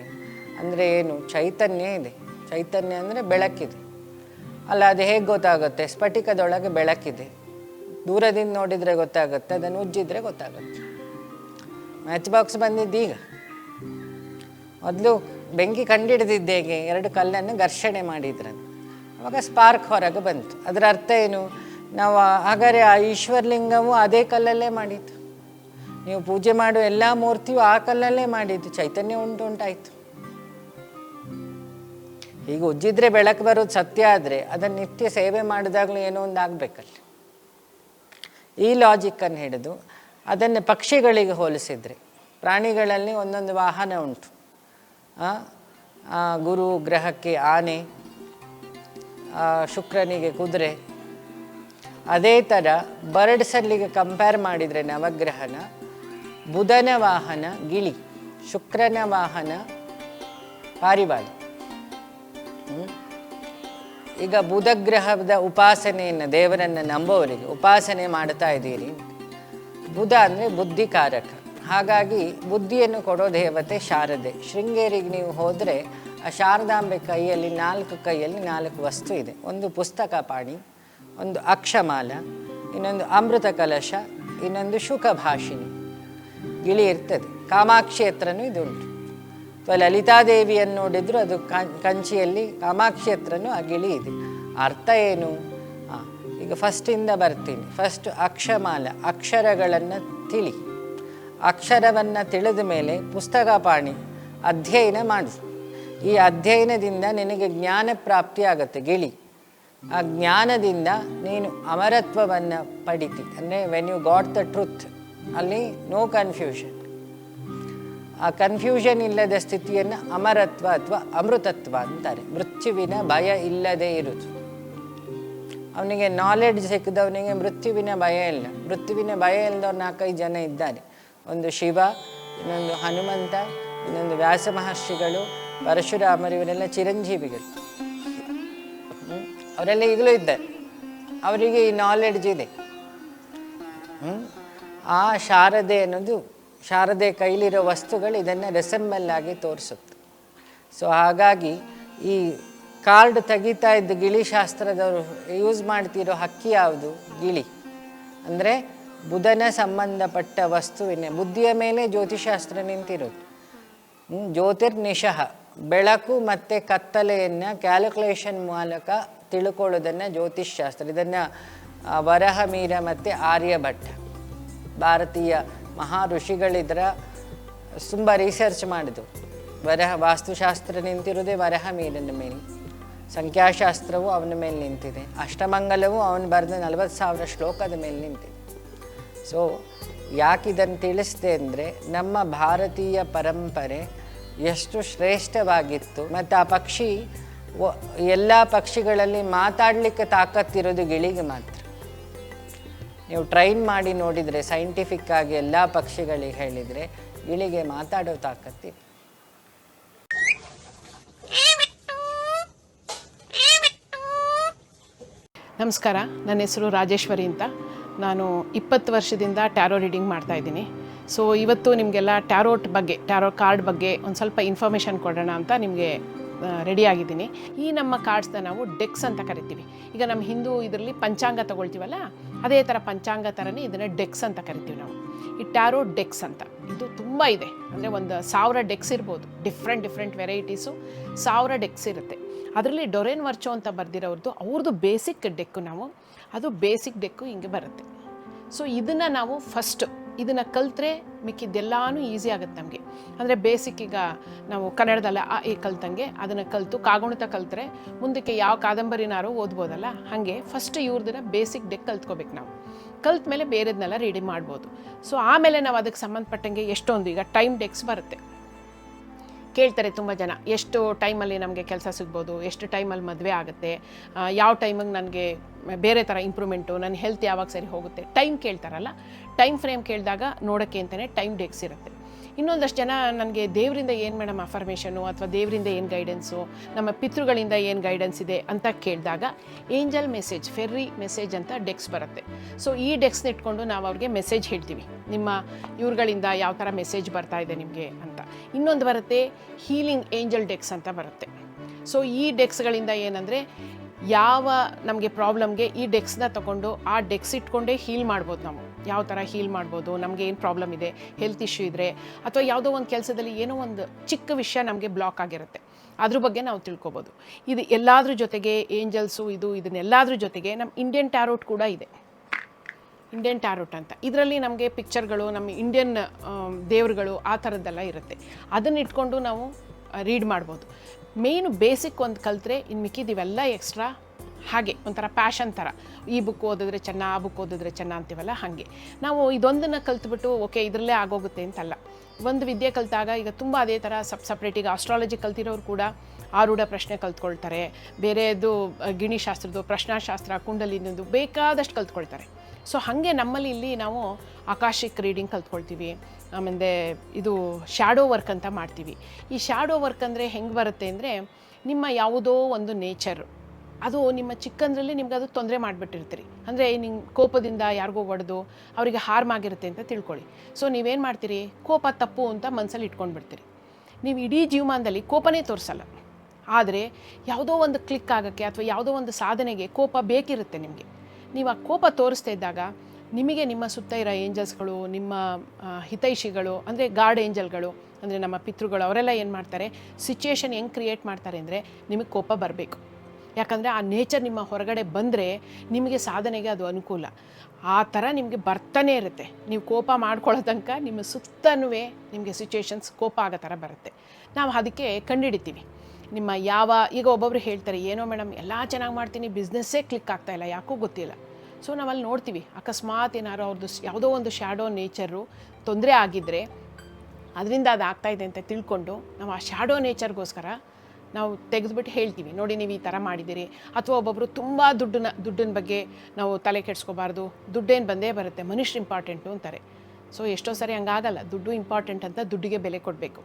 ಅಂದರೆ ಏನು? ಚೈತನ್ಯ ಇದೆ. ಚೈತನ್ಯ ಅಂದರೆ ಬೆಳಕಿದೆ. ಅಲ್ಲ, ಅದು ಹೇಗೆ ಗೊತ್ತಾಗುತ್ತೆ? ಸ್ಫಟಿಕದೊಳಗೆ ಬೆಳಕಿದೆ. ದೂರದಿಂದ ನೋಡಿದರೆ ಗೊತ್ತಾಗುತ್ತೆ, ಅದನ್ನು ಉಜ್ಜಿದ್ರೆ ಗೊತ್ತಾಗುತ್ತೆ. ಮ್ಯಾಚ್ ಬಾಕ್ಸ್ ಬಂದಿದ್ದು ಈಗ. ಮೊದಲು ಬೆಂಕಿ ಕಂಡಿಡಿದಿದ್ದು ಹೇಗೆ? ಎರಡು ಕಲ್ಲನ್ನು ಘರ್ಷಣೆ ಮಾಡಿದ್ರಂತೆ. ಅವಾಗ ಸ್ಪಾರ್ಕ್ ಹೊರಗೆ ಬಂತು. ಅದರ ಅರ್ಥ ಏನು? ನಾವು ಹಾಗಾದ್ರೆ ಆ ಈಶ್ವರಲಿಂಗವು ಅದೇ ಕಲ್ಲಲ್ಲೇ ಮಾಡಿತ್ತು ನೀವು ಪೂಜೆ ಮಾಡುವ ಎಲ್ಲ ಮೂರ್ತಿಯು ಆ ಕಲ್ಲಲ್ಲೇ ಮಾಡಿದ್ದು. ಚೈತನ್ಯ ಉಂಟು ಉಂಟಾಯಿತು. ಈಗ ಉಜ್ಜಿದ್ರೆ ಬೆಳಕು ಬರೋದು ಸತ್ಯ ಆದರೆ ಅದನ್ನು ನಿತ್ಯ ಸೇವೆ ಮಾಡಿದಾಗಲೂ ಏನೋ ಒಂದು ಆಗಬೇಕಲ್ಲಿ ಈ ಲಾಜಿಕ್ಕನ್ನು ಹಿಡಿದು ಅದನ್ನು ಪಕ್ಷಿಗಳಿಗೆ ಹೋಲಿಸಿದರೆ. ಪ್ರಾಣಿಗಳಲ್ಲಿ ಒಂದೊಂದು ವಾಹನ ಉಂಟು. ಗುರು ಗ್ರಹಕ್ಕೆ ಆನೆ ಶುಕ್ರನಿಗೆ ಕುದುರೆ. ಅದೇ ಥರ ಬರ್ಡ್ಸಲ್ಲಿಗೆ ಕಂಪೇರ್ ಮಾಡಿದರೆ ನವಗ್ರಹನ, ಬುಧನ ವಾಹನ ಗಿಳಿ, ಶುಕ್ರನ ವಾಹನ ಪಾರಿವಾಳ? ಈಗ ಬುಧಗ್ರಹದ ಉಪಾಸನೆಯನ್ನು ದೇವರನ್ನು ನಂಬುವವರಿಗೆ ಉಪಾಸನೆ ಮಾಡ್ತಾ ಇದ್ದೀರಿ. ಬುಧ ಅಂದರೆ ಬುದ್ಧಿಕಾರಕ. ಹಾಗಾಗಿ ಬುದ್ಧಿಯನ್ನು ಕೊಡೋ ದೇವತೆ ಶಾರದೆ. ಶೃಂಗೇರಿಗೆ ನೀವು ಹೋದರೆ ಆ ಶಾರದಾಂಬೆ ಕೈಯಲ್ಲಿ ನಾಲ್ಕು ಕೈಯಲ್ಲಿ ನಾಲ್ಕು ವಸ್ತು ಇದೆ. ಒಂದು ಪುಸ್ತಕ ಪಾಣಿ, ಒಂದು ಅಕ್ಷಮಾಲ, ಇನ್ನೊಂದು ಅಮೃತ ಕಲಶ, ಇನ್ನೊಂದು ಶುಕ ಭಾಷಿಣಿ ಗಿಳಿ ಇರ್ತದೆ. ಕಾಮಾಕ್ಷೇತ್ರನೂ ಇದು ಉಂಟು ಅಥವಾ ಲಲಿತಾದೇವಿಯನ್ನು ನೋಡಿದ್ರು ಅದು ಕಂಚಿಯಲ್ಲಿ ಕಾಮಾಕ್ಷಿ ಹತ್ರನೂ ಆ ಗಿಳಿ ಇದೆ. ಅರ್ಥ ಏನು? ಈಗ ಫಸ್ಟಿಂದ ಬರ್ತೀನಿ. ಫಸ್ಟ್ ಅಕ್ಷಮಾಲ, ಅಕ್ಷರಗಳನ್ನು ತಿಳಿ. ಅಕ್ಷರವನ್ನು ತಿಳಿದ ಮೇಲೆ ಪುಸ್ತಕ ಪಾಣಿ, ಅಧ್ಯಯನ ಮಾಡು. ಈ ಅಧ್ಯಯನದಿಂದ ನಿನಗೆ ಜ್ಞಾನ ಪ್ರಾಪ್ತಿ ಆಗುತ್ತೆ, ಗಿಳಿ. ಆ ಜ್ಞಾನದಿಂದ ನೀನು ಅಮರತ್ವವನ್ನು ಪಡಿತಿ. ಅಂದರೆ when you got the truth ಅಲ್ಲಿ ನೋ ಕನ್ಫ್ಯೂಷನ್ ಆ ಕನ್ಫ್ಯೂಷನ್ ಇಲ್ಲದ ಸ್ಥಿತಿಯನ್ನು ಅಮರತ್ವ ಅಥವಾ ಅಮೃತತ್ವ ಅಂತಾರೆ. ಮೃತ್ಯುವಿನ ಭಯ ಇಲ್ಲದೆ ಇರುವುದು ಅವನಿಗೆ ನಾಲೆಡ್ಜ್ ಸಿಕ್ಕಿದವನಿಗೆ ಮೃತ್ಯುವಿನ ಭಯ ಇಲ್ಲ. ಮೃತ್ಯುವಿನ ಭಯ ಇಲ್ಲದವ್ರು ನಾಲ್ಕೈದು ಜನ ಇದ್ದಾರೆ. ಒಂದು ಶಿವ, ಇನ್ನೊಂದು ಹನುಮಂತ, ಇನ್ನೊಂದು ವ್ಯಾಸ ಮಹರ್ಷಿಗಳು, ಪರಶುರಾಮರು, ಇವರೆಲ್ಲ ಚಿರಂಜೀವಿಗಳು? ಅವರೆಲ್ಲ ಈಗಲೂ ಇದ್ದಾರೆ. ಅವರಿಗೆ ಈ ನಾಲೆಡ್ಜ್ ಇದೆ? ಆ ಶಾರದೆ ಅನ್ನೋದು ಶಾರದೆ ಕೈಲಿರೋ ವಸ್ತುಗಳು ಇದನ್ನು ರೆಸೆಂಬಲ್ ಆಗಿ ತೋರಿಸುತ್ತೆ. ಸೊ ಹಾಗಾಗಿ ಈ ಕಾರ್ಡ್ ತೆಗಿತಾ ಇದ್ದ ಗಿಳಿ ಶಾಸ್ತ್ರದವರು ಯೂಸ್ ಮಾಡ್ತಿರೋ ಹಕ್ಕಿ ಯಾವುದು? ಗಿಳಿ. ಅಂದರೆ ಬುಧನ ಸಂಬಂಧಪಟ್ಟ ವಸ್ತುವಿನ, ಬುದ್ಧಿಯ ಮೇಲೆ ಜ್ಯೋತಿಷಾಸ್ತ್ರ ನಿಂತಿರೋದು. ಜ್ಯೋತಿರ್ನಿಶಃ, ಬೆಳಕು ಮತ್ತು ಕತ್ತಲೆಯನ್ನು ಕ್ಯಾಲ್ಕುಲೇಷನ್ ಮೂಲಕ ತಿಳ್ಕೊಳ್ಳೋದನ್ನು ಜ್ಯೋತಿಷ್ಶಾಸ್ತ್ರ ಇದನ್ನು ವರಹ, ಮೀರ ಮತ್ತು ಆರ್ಯಭಟ್ಟ, ಭಾರತೀಯ ಮಹಾ ಋಷಿಗಳಿದ್ರ ತುಂಬ ರಿಸರ್ಚ್ ಮಾಡಿದ್ರು ವರಹ ವಾಸ್ತುಶಾಸ್ತ್ರ ನಿಂತಿರೋದೇ ವರಹ ಮೇಲಿನ ಮೇಲೆ. ಸಂಖ್ಯಾಶಾಸ್ತ್ರವು ಅವನ ಮೇಲೆ ನಿಂತಿದೆ. ಅಷ್ಟಮಂಗಲವು ಅವನು ಬರೆದ ನಲವತ್ತು ಸಾವಿರ ಶ್ಲೋಕದ ಮೇಲೆ ನಿಂತಿದೆ. ಸೊ ಯಾಕೆ ಇದನ್ನು ತಿಳಿಸ್ದೆ ಅಂದರೆ ನಮ್ಮ ಭಾರತೀಯ ಪರಂಪರೆ ಎಷ್ಟು ಶ್ರೇಷ್ಠವಾಗಿತ್ತು. ಮತ್ತು ಆ ಪಕ್ಷಿ ಎಲ್ಲ ಪಕ್ಷಿಗಳಲ್ಲಿ ಮಾತಾಡಲಿಕ್ಕೆ ತಾಕತ್ತಿರೋದು ಗಿಳಿಗೆ ಮಾತ್ರ. ನೀವು ಟ್ರೈನ್ ಮಾಡಿ ನೋಡಿದರೆ ಸೈಂಟಿಫಿಕ್ ಆಗಿ ಎಲ್ಲ ಪಕ್ಷಿಗಳಿಗೆ ಹೇಳಿದರೆ ಗಿಳಿಗೆ ಮಾತಾಡೋ ತಾಕತ್ತಿ. ನಮಸ್ಕಾರ, ನನ್ನ ಹೆಸರು ರಾಜೇಶ್ವರಿ ಅಂತ. ನಾನು ಇಪ್ಪತ್ತು ವರ್ಷದಿಂದ ಟ್ಯಾರೋ ರೀಡಿಂಗ್ ಮಾಡ್ತಾ ಇದ್ದೀನಿ. ಸೊ ಇವತ್ತು ನಿಮಗೆಲ್ಲ ಟ್ಯಾರೋಟ್ ಬಗ್ಗೆ, ಟ್ಯಾರೋ ಕಾರ್ಡ್ ಬಗ್ಗೆ ಒಂದು ಸ್ವಲ್ಪ ಇನ್ಫಾರ್ಮೇಷನ್ ಕೊಡೋಣ ಅಂತ ನಿಮಗೆ ರೆಡಿ ಆಗಿದ್ದೀನಿ. ಈ ನಮ್ಮ ಕಾರ್ಡ್ಸ್ನ ನಾವು ಡೆಕ್ಸ್ ಅಂತ ಕರಿತೀವಿ. ಈಗ ನಮ್ಮ ಹಿಂದೂ ಇದರಲ್ಲಿ ಪಂಚಾಂಗ ತಗೊಳ್ತೀವಲ್ಲ, ಅದೇ ಥರ ಪಂಚಾಂಗ ಥರನೇ ಇದನ್ನು ಡೆಕ್ಸ್ ಅಂತ ಕರಿತೀವಿ ನಾವು. ಈ ಟ್ಯಾರೋ ಡೆಕ್ಸ್ ಅಂತ. ಇದು ತುಂಬ ಇದೆ. ಅಂದರೆ ಒಂದು ಸಾವಿರ ಡೆಕ್ಸ್ ಇರ್ಬೋದು. ಡಿಫ್ರೆಂಟ್ ಡಿಫ್ರೆಂಟ್ ವೆರೈಟೀಸು ಸಾವಿರ ಡೆಕ್ಸ್ ಇರುತ್ತೆ. ಅದರಲ್ಲಿ ಡೊರೆನ್ ವರ್ಚೋ ಅಂತ ಬರೆದಿರೋರ್ದು ಅವ್ರದ್ದು ಬೇಸಿಕ್ ಡೆಕ್ಕು ನಾವು, ಅದು ಬೇಸಿಕ್ ಡೆಕ್ಕು ಹಿಂಗೆ ಬರುತ್ತೆ. ಸೊ ಇದನ್ನು ನಾವು ಫಸ್ಟ್ ಇದನ್ನು ಕಲಿತ್ರೆ ಮಿಕ್ಕಿದ್ದೆಲ್ಲಾನು ಈಸಿ ಆಗುತ್ತೆ ನಮಗೆ. ಅಂದರೆ ಬೇಸಿಕ್ ಈಗ ನಾವು ಕನ್ನಡದಲ್ಲ, ಆ, ಈ ಕಲ್ತಂಗೆ ಅದನ್ನು ಕಲಿತು ಕಾಗುಣಿತ ಕಲಿತ್ರೆ ಮುಂದಕ್ಕೆ ಯಾವ ಕಾದಂಬರಿನಾರು ಓದ್ಬೋದಲ್ಲ, ಹಾಗೆ ಫಸ್ಟ್ ಇವ್ರದನ್ನ ಬೇಸಿಕ್ ಡೆಕ್ ಕಲ್ತ್ಕೋಬೇಕು ನಾವು. ಕಲ್ತ ಮೇಲೆ ಬೇರೆದನ್ನೆಲ್ಲ ರೆಡಿ ಮಾಡ್ಬೋದು. ಸೊ ಆಮೇಲೆ ನಾವು ಅದಕ್ಕೆ ಸಂಬಂಧಪಟ್ಟಂಗೆ ಎಷ್ಟೊಂದು ಈಗ ಟೈಮ್ ಡೆಕ್ಸ್ ಬರುತ್ತೆ. ಕೇಳ್ತಾರೆ ತುಂಬ ಜನ, ಎಷ್ಟು ಟೈಮಲ್ಲಿ ನಮಗೆ ಕೆಲಸ ಸಿಗ್ಬೋದು, ಎಷ್ಟು ಟೈಮಲ್ಲಿ ಮದುವೆ ಆಗುತ್ತೆ ಯಾವ ಟೈಮಿಗೆ ನನಗೆ ಬೇರೆ ಥರ ಇಂಪ್ರೂವ್ಮೆಂಟು ನನ್ನ ಹೆಲ್ತ್ ಯಾವಾಗ ಸರಿ ಹೋಗುತ್ತೆ ಟೈಮ್ ಕೇಳ್ತಾರಲ್ಲ ಟೈಮ್ ಫ್ರೇಮ್ ಕೇಳಿದಾಗ ನೋಡೋಕ್ಕೆ ಅಂತಲೇ ಟೈಮ್ ಡೇಕ್ಸ್ ಇರುತ್ತೆ. ಇನ್ನೊಂದಷ್ಟು ಜನ ನನಗೆ ದೇವರಿಂದ ಏನು ಮೇಡಮ್ ಅಫರ್ಮೇಷನು ಅಥವಾ ದೇವರಿಂದ ಏನು ಗೈಡೆನ್ಸು ನಮ್ಮ ಪಿತೃಗಳಿಂದ ಏನು ಗೈಡೆನ್ಸ್ ಇದೆ ಅಂತ ಕೇಳಿದಾಗ ಏಂಜಲ್ ಮೆಸೇಜ್ ಫೆರ್ರಿ ಮೆಸೇಜ್ ಅಂತ ಡೆಕ್ಸ್ ಬರುತ್ತೆ. ಸೊ ಈ ಡೆಕ್ಸ್ನ ಇಟ್ಕೊಂಡು ನಾವು ಅವ್ರಿಗೆ ಮೆಸೇಜ್ ಹೇಳ್ತೀವಿ. ನಿಮ್ಮ ಇವ್ರುಗಳಿಂದ ಯಾವ ಥರ ಮೆಸೇಜ್ ಬರ್ತಾ ಇದೆ ನಿಮಗೆ ಅಂತ. ಇನ್ನೊಂದು ಬರುತ್ತೆ ಹೀಲಿಂಗ್ ಏಂಜಲ್ ಡೆಕ್ಸ್ ಅಂತ ಬರುತ್ತೆ. ಸೊ ಈ ಡೆಕ್ಸ್ಗಳಿಂದ ಏನಂದರೆ ಯಾವ ನಮಗೆ ಪ್ರಾಬ್ಲಮ್ಗೆ ಈ ಡೆಕ್ಸ್ನ ತಗೊಂಡು ಆ ಡೆಕ್ಸ್ ಇಟ್ಕೊಂಡೇ ಹೀಲ್ ಮಾಡ್ಬೋದು ನಾವು. ಯಾವ ಥರ ಹೀಲ್ ಮಾಡ್ಬೋದು, ನಮಗೆ ಏನು ಪ್ರಾಬ್ಲಮ್ ಇದೆ, ಹೆಲ್ತ್ ಇಶ್ಯೂ ಇದ್ದರೆ ಅಥವಾ ಯಾವುದೋ ಒಂದು ಕೆಲಸದಲ್ಲಿ ಏನೋ ಒಂದು ಚಿಕ್ಕ ವಿಷಯ ನಮಗೆ ಬ್ಲಾಕ್ ಆಗಿರುತ್ತೆ. ಅದ್ರ ಬಗ್ಗೆ ನಾವು ತಿಳ್ಕೊಬೋದು. ಇದು ಎಲ್ಲಾದ್ರ ಜೊತೆಗೆ ಏಂಜಲ್ಸು, ಇದು, ಇದನ್ನೆಲ್ಲಾದ್ರ ಜೊತೆಗೆ ನಮ್ಮ ಇಂಡಿಯನ್ ಟ್ಯಾರೋಟ್ ಕೂಡ ಇದೆ. ಇಂಡಿಯನ್ ಟ್ಯಾರೋಟ್ ಅಂತ. ಇದರಲ್ಲಿ ನಮಗೆ ಪಿಕ್ಚರ್ಗಳು, ನಮ್ಮ ಇಂಡಿಯನ್ ದೇವರುಗಳು ಆ ಥರದ್ದೆಲ್ಲ ಇರುತ್ತೆ. ಅದನ್ನ ಇಟ್ಕೊಂಡು ನಾವು ರೀಡ್ ಮಾಡ್ಬೋದು. ಮೇಯ್ನು ಬೇಸಿಕ್ ಒಂದು ಕಲಿತ್ರೆ ಇನ್ನು ಮಿಕ್ಕಿದ್ದು ಇವೆಲ್ಲ ಎಕ್ಸ್ಟ್ರಾ ಹಾಗೆ, ಒಂಥರ ಪ್ಯಾಷನ್ ಥರ. ಈ ಬುಕ್ ಓದಿದ್ರೆ ಚೆನ್ನ, ಆ ಬುಕ್ ಓದಿದ್ರೆ ಚೆನ್ನ ಅಂತೀವಲ್ಲ ಹಾಗೆ. ನಾವು ಇದೊಂದನ್ನು ಕಲ್ತ್ಬಿಟ್ಟು, ಓಕೆ, ಇದರಲ್ಲೇ ಆಗೋಗುತ್ತೆ ಅಂತಲ್ಲ. ಒಂದು ವಿದ್ಯೆ ಕಲಿತಾಗ ಈಗ ತುಂಬ ಅದೇ ಥರ ಸಪ್ ಸಪ್ರೇಟ್ ಈಗ ಆಸ್ಟ್ರಾಲಜಿ ಕಲ್ತಿರೋರು ಕೂಡ ಆರೂಢ ಪ್ರಶ್ನೆ ಕಲ್ತ್ಕೊಳ್ತಾರೆ. ಬೇರೆದು ಗಿಣಿಶಾಸ್ತ್ರದ್ದು, ಪ್ರಶ್ನಾಶಾಸ್ತ್ರ ಕುಂಡಲಿನದು ಬೇಕಾದಷ್ಟು ಕಲ್ತ್ಕೊಳ್ತಾರೆ. ಸೊ ಹಾಗೆ ನಮ್ಮಲ್ಲಿ ಇಲ್ಲಿ ನಾವು ಆಕಾಶಿಕ್ ರೀಡಿಂಗ್ ಕಲ್ತ್ಕೊಳ್ತೀವಿ. ಆಮೇಲೆ ಇದು ಶ್ಯಾಡೋ ವರ್ಕ್ ಅಂತ ಮಾಡ್ತೀವಿ. ಈ ಶ್ಯಾಡೋ ವರ್ಕ್ ಅಂದರೆ ಹೆಂಗೆ ಬರುತ್ತೆ ಅಂದರೆ ನಿಮ್ಮ ಯಾವುದೋ ಒಂದು ನೇಚರ್ ಅದು ನಿಮ್ಮ ಚಿಕ್ಕಂದ್ರಲ್ಲಿ ನಿಮ್ಗೆ ಅದು ತೊಂದರೆ ಮಾಡಿಬಿಟ್ಟಿರ್ತೀರಿ. ಅಂದರೆ ನಿಮ್ಮ ಕೋಪದಿಂದ ಯಾರಿಗೋ ಒಡೆದು ಅವರಿಗೆ ಹಾರ್ಮ್ ಆಗಿರುತ್ತೆ ಅಂತ ತಿಳ್ಕೊಳ್ಳಿ. ಸೊ ನೀವೇನು ಮಾಡ್ತೀರಿ? ಕೋಪ ತಪ್ಪು ಅಂತ ಮನಸ್ಸಲ್ಲಿ ಇಟ್ಕೊಂಡ್ಬಿಡ್ತೀರಿ. ನೀವು ಇಡೀ ಜೀವಮಾನದಲ್ಲಿ ಕೋಪನೇ ತೋರಿಸಲ್ಲ. ಆದರೆ ಯಾವುದೋ ಒಂದು ಕ್ಲಿಕ್ ಆಗೋಕ್ಕೆ ಅಥವಾ ಯಾವುದೋ ಒಂದು ಸಾಧನೆಗೆ ಕೋಪ ಬೇಕಿರುತ್ತೆ ನಿಮಗೆ. ನೀವು ಆ ಕೋಪ ತೋರಿಸ್ತಾ ಇದ್ದಾಗ ನಿಮಗೆ ನಿಮ್ಮ ಸುತ್ತ ಇರೋ ಏಂಜಲ್ಸ್ಗಳು, ನಿಮ್ಮ ಹಿತೈಷಿಗಳು, ಅಂದರೆ ಗಾರ್ಡ್ ಏಂಜಲ್ಗಳು, ಅಂದರೆ ನಮ್ಮ ಪಿತೃಗಳು, ಅವರೆಲ್ಲ ಏನು ಮಾಡ್ತಾರೆ? ಸಿಚುಯೇಷನ್ ಹೆಂಗೆ ಕ್ರಿಯೇಟ್ ಮಾಡ್ತಾರೆ ಅಂದರೆ ನಿಮಗೆ ಕೋಪ ಬರಬೇಕು. ಯಾಕಂದರೆ ಆ ನೇಚರ್ ನಿಮ್ಮ ಹೊರಗಡೆ ಬಂದರೆ ನಿಮಗೆ ಸಾಧನೆಗೆ ಅದು ಅನುಕೂಲ. ಆ ಥರ ನಿಮಗೆ ಬರ್ತಾನೆ ಇರುತ್ತೆ. ನೀವು ಕೋಪ ಮಾಡ್ಕೊಳ್ಳೋ ತನಕ ನಿಮ್ಮ ಸುತ್ತನೂ ನಿಮಗೆ ಸಿಚುಯೇಷನ್ಸ್ ಕೋಪ ಆಗೋ ಥರ ಬರುತ್ತೆ. ನಾವು ಅದಕ್ಕೆ ಕಂಡುಹಿಡಿತೀವಿ ನಿಮ್ಮ ಯಾವ, ಈಗ ಒಬ್ಬೊಬ್ರು ಹೇಳ್ತಾರೆ, ಏನೋ ಮೇಡಮ್, ಎಲ್ಲ ಚೆನ್ನಾಗಿ ಮಾಡ್ತೀನಿ ಬಿಸ್ನೆಸ್ಸೇ ಕ್ಲಿಕ್ ಆಗ್ತಾ ಇಲ್ಲ, ಯಾಕೂ ಗೊತ್ತಿಲ್ಲ. ಸೊ ನಾವಲ್ಲಿ ನೋಡ್ತೀವಿ, ಅಕಸ್ಮಾತ್ ಏನಾದ್ರು ಅವ್ರದ್ದು ಯಾವುದೋ ಒಂದು ಶ್ಯಾಡೋ ನೇಚರು ತೊಂದರೆ ಆಗಿದ್ದರೆ ಅದರಿಂದ ಅದು ಆಗ್ತಾ ಇದೆ ಅಂತ ತಿಳ್ಕೊಂಡು, ನಾವು ಆ ಶ್ಯಾಡೋ ನೇಚರ್ಗೋಸ್ಕರ ನಾವು ತೆಗೆದುಬಿಟ್ಟು ಹೇಳ್ತೀವಿ, ನೋಡಿ, ನೀವು ಈ ಥರ ಮಾಡಿದ್ದೀರಿ. ಅಥವಾ ಒಬ್ಬೊಬ್ಬರು ತುಂಬ ದುಡ್ಡನ್ನ, ದುಡ್ಡಿನ ಬಗ್ಗೆ ನಾವು ತಲೆ ಕೆಡಿಸ್ಕೋಬಾರ್ದು, ದುಡ್ಡೇನು ಬಂದೇ ಬರುತ್ತೆ, ಮನುಷ್ಯರು ಇಂಪಾರ್ಟೆಂಟು ಅಂತಾರೆ. ಸೊ ಎಷ್ಟೋ ಸರಿ ಹಂಗಾಗಲ್ಲ, ದುಡ್ಡು ಇಂಪಾರ್ಟೆಂಟ್ ಅಂತ ದುಡ್ಡಿಗೆ ಬೆಲೆ ಕೊಡಬೇಕು.